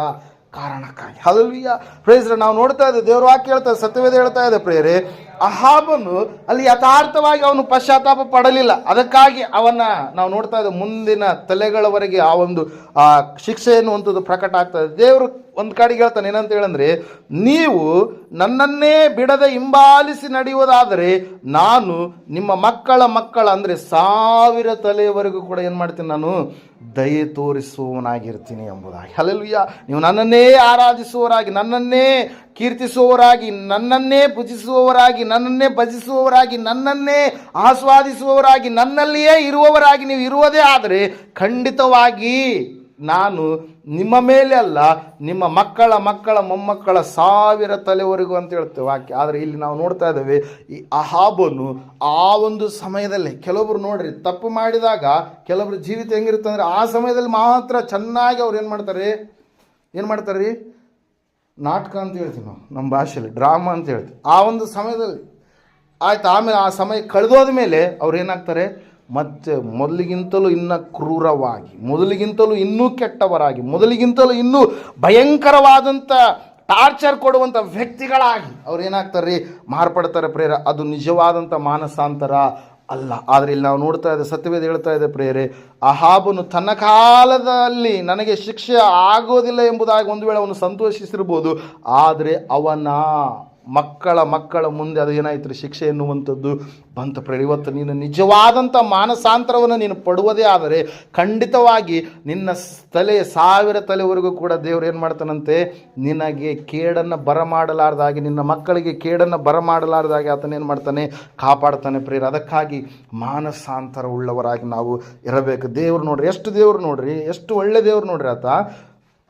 A: ಕಾರಣಕ್ಕಾಗಿ. ಹಲಲ್ವಿಯ ಪ್ರೇಸ್ರ ನಾವು ನೋಡ್ತಾ ಇದ್ದೇವೆ, ದೇವರು ವಾಕ್ಯ ಹೇಳ್ತಾ ಸತ್ಯವೇದ ಹೇಳ್ತಾ ಇದೆ ಪ್ರೇರೆ ಅಹಾಬನು ಅಲ್ಲಿ ಯಥಾರ್ಥವಾಗಿ ಅವನು ಪಶ್ಚಾತ್ತಾಪ ಪಡಲಿಲ್ಲ. ಅದಕ್ಕಾಗಿ ಅವನ, ನಾವು ನೋಡ್ತಾ ಇದ್ದ ಮುಂದಿನ ತಲೆಗಳವರೆಗೆ ಆ ಒಂದು, ಆ ಶಿಕ್ಷೆ ಎನ್ನುವಂಥದ್ದು ಪ್ರಕಟ ಆಗ್ತಾ ಇದೆ. ದೇವರು ಒಂದು ಕಡೆಗೆ ಹೇಳ್ತಾನೆ ಏನಂತ ಹೇಳಂದ್ರೆ, ನೀವು ನನ್ನನ್ನೇ ಬಿಡದೆ ಹಿಂಬಾಲಿಸಿ ನಡೆಯುವುದಾದರೆ ನಾನು ನಿಮ್ಮ ಮಕ್ಕಳ ಮಕ್ಕಳ ಅಂದರೆ ಸಾವಿರ ತಲೆಯವರೆಗೂ ಕೂಡ ಏನು ಮಾಡ್ತೀನಿ ನಾನು? ದಯೆ ತೋರಿಸುವವನಾಗಿರ್ತೀನಿ ಎಂಬುದಾಗಿ. ಅಲ್ಲಲ್ವಿಯ ನೀವು ನನ್ನನ್ನೇ ಆರಾಧಿಸುವವರಾಗಿ, ನನ್ನನ್ನೇ ಕೀರ್ತಿಸುವವರಾಗಿ ನನ್ನನ್ನೇ ಭುಜಿಸುವವರಾಗಿ ನನ್ನನ್ನೇ ಭಜಿಸುವವರಾಗಿ, ನನ್ನನ್ನೇ ಆಸ್ವಾದಿಸುವವರಾಗಿ, ನನ್ನಲ್ಲಿಯೇ ಇರುವವರಾಗಿ ನೀವು ಇರುವುದೇ ಆದರೆ ಖಂಡಿತವಾಗಿ ನಾನು ನಿಮ್ಮ ಮೇಲೆ ಅಲ್ಲ, ನಿಮ್ಮ ಮಕ್ಕಳ ಮಕ್ಕಳ ಮೊಮ್ಮಕ್ಕಳ ಸಾವಿರ ತಲೆವರೆಗೂ ಅಂತ ಹೇಳ್ತೇವೆ ವಾಕ್ಯ. ಆದರೆ ಇಲ್ಲಿ ನಾವು ನೋಡ್ತಾ ಇದ್ದೇವೆ, ಈ ಅಹಾಬನು ಆ ಒಂದು ಸಮಯದಲ್ಲಿ, ಕೆಲವೊಬ್ರು ನೋಡ್ರಿ, ತಪ್ಪು ಮಾಡಿದಾಗ ಕೆಲವರು ಜೀವಿತ ಹೆಂಗಿರುತ್ತೆ ಅಂದರೆ ಆ ಸಮಯದಲ್ಲಿ ಮಾತ್ರ ಚೆನ್ನಾಗಿ ಅವ್ರು ಏನು ಮಾಡ್ತಾರೆ? ಏನು ಮಾಡ್ತಾರೆ ರೀ? ನಾಟಕ ಅಂತ ಹೇಳ್ತೀವಿ ನಾವು, ನಮ್ಮ ಭಾಷೆಯಲ್ಲಿ, ಡ್ರಾಮಾ ಅಂತ ಹೇಳ್ತೀವಿ ಆ ಒಂದು ಸಮಯದಲ್ಲಿ, ಆಯ್ತು, ಆಮೇಲೆ ಆ ಸಮಯ ಕಳೆದೋದ ಮೇಲೆ ಅವ್ರು ಏನಾಗ್ತಾರೆ, ಮತ್ತೆ ಮೊದಲಿಗಿಂತಲೂ ಇನ್ನೂ ಕ್ರೂರವಾಗಿ, ಮೊದಲಿಗಿಂತಲೂ ಇನ್ನೂ ಕೆಟ್ಟವರಾಗಿ, ಮೊದಲಿಗಿಂತಲೂ ಇನ್ನೂ ಭಯಂಕರವಾದಂಥ ಟಾರ್ಚರ್ ಕೊಡುವಂಥ ವ್ಯಕ್ತಿಗಳಾಗಿ ಅವ್ರು ಏನಾಗ್ತಾರೆ ರೀ, ಮಾರ್ಪಡ್ತಾರೆ ಪ್ರೇರ, ಅದು ನಿಜವಾದಂಥ ಮಾನಸಾಂತರ ಅಲ್ಲ. ಆದರೆ ಇಲ್ಲಿ ನಾವು ನೋಡ್ತಾ ಇದ್ದೆ ಸತ್ಯವೇದ ಹೇಳ್ತಾ ಇದೆ ಪ್ರೇರೆ ಅಹಾಬನು ತನ್ನ ಕಾಲದಲ್ಲಿ ನನಗೆ ಶಿಕ್ಷೆ ಆಗೋದಿಲ್ಲ ಎಂಬುದಾಗಿ ಒಂದು ವೇಳೆ ಅವನು ಸಂತೋಷಿಸಿರ್ಬೋದು, ಆದರೆ ಅವನ ಮಕ್ಕಳ ಮಕ್ಕಳ ಮುಂದೆ ಅದು ಏನಾಯ್ತು ರೀ ಶಿಕ್ಷೆ ಎನ್ನುವಂಥದ್ದು ಬಂತ ಪ್ರೇರಿ ಇವತ್ತು ನೀನು ನಿಜವಾದಂಥ ಮಾನಸಾಂತರವನ್ನು ನೀನು ಪಡುವುದೇ ಆದರೆ ಖಂಡಿತವಾಗಿ ನಿನ್ನ ತಲೆ, ಸಾವಿರ ತಲೆವರೆಗೂ ಕೂಡ ದೇವರು ಏನು ಮಾಡ್ತಾನಂತೆ? ನಿನಗೆ ಕೇಡನ್ನು ಬರಮಾಡಲಾರ್ದಾಗಿ ನಿನ್ನ ಮಕ್ಕಳಿಗೆ ಕೇಡನ್ನು ಬರಮಾಡಲಾರ್ದಾಗಿ ಆತನ ಏನು ಮಾಡ್ತಾನೆ? ಕಾಪಾಡ್ತಾನೆ ಪ್ರೇರ ಅದಕ್ಕಾಗಿ ಮಾನಸಾಂತರ ಉಳ್ಳವರಾಗಿ ನಾವು ಇರಬೇಕು. ದೇವ್ರು ನೋಡ್ರಿ, ಎಷ್ಟು ದೇವರು ನೋಡ್ರಿ, ಎಷ್ಟು ಒಳ್ಳೆ ದೇವ್ರು ನೋಡ್ರಿ ಆತ.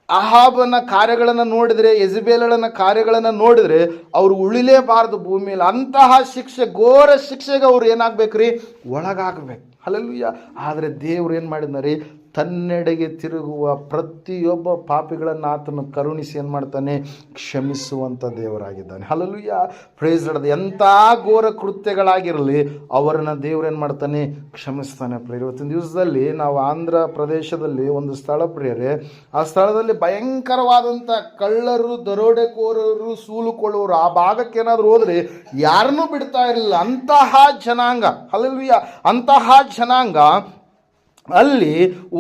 A: ಅಹಾಬನ ಕಾರ್ಯಗಳನ್ನು ನೋಡಿದರೆ ಎಜಬೇಲನ ಕಾರ್ಯಗಳನ್ನು ನೋಡಿದರೆ ಅವರು ಉಳಿಲೇಬಾರದು ಭೂಮಿಯಲ್ಲಿ. ಅಂತಹ ಶಿಕ್ಷೆ, ಘೋರ ಶಿಕ್ಷೆಗೆ ಅವ್ರು ಏನಾಗಬೇಕ್ರಿ? ಒಳಗಾಗಬೇಕು. ಅಲ್ಲೂ ಆದರೆ ದೇವ್ರು ಏನು ಮಾಡಿದ್ನರಿ? ತನ್ನೆಡೆಗೆ ತಿರುಗುವ ಪ್ರತಿಯೊಬ್ಬ ಪಾಪಿಗಳನ್ನು ಆತನು ಕರುಣಿಸಿ ಏನು ಮಾಡ್ತಾನೆ? ಕ್ಷಮಿಸುವಂಥ ದೇವರಾಗಿದ್ದಾನೆ. ಹಲಲುಯ್ಯ ಪ್ರೇಸ್ ಹಿಡ್ದು ಎಂಥ ಘೋರ ಕೃತ್ಯಗಳಾಗಿರಲಿ, ಅವರನ್ನು ದೇವ್ರು ಏನು ಮಾಡ್ತಾನೆ? ಕ್ಷಮಿಸ್ತಾನೆ ಪ್ರಿಯರು. ಇವತ್ತಿನ ದಿವಸದಲ್ಲಿ ನಾವು ಆಂಧ್ರ ಪ್ರದೇಶದಲ್ಲಿ ಒಂದು ಸ್ಥಳ ಪ್ರಿಯರೇ, ಆ ಸ್ಥಳದಲ್ಲಿ ಭಯಂಕರವಾದಂಥ ಕಳ್ಳರು, ದರೋಡೆಕೋರರು, ಸೂಲುಕೊಳ್ಳೋರು, ಆ ಭಾಗಕ್ಕೆ ಏನಾದರೂ ಹೋದರೆ ಯಾರನ್ನೂ ಬಿಡ್ತಾ ಇರಲಿಲ್ಲ. ಅಂತಹ ಜನಾಂಗ ಹಲಲುಯ್ಯ ಅಂತಹ ಜನಾಂಗ ಅಲ್ಲಿ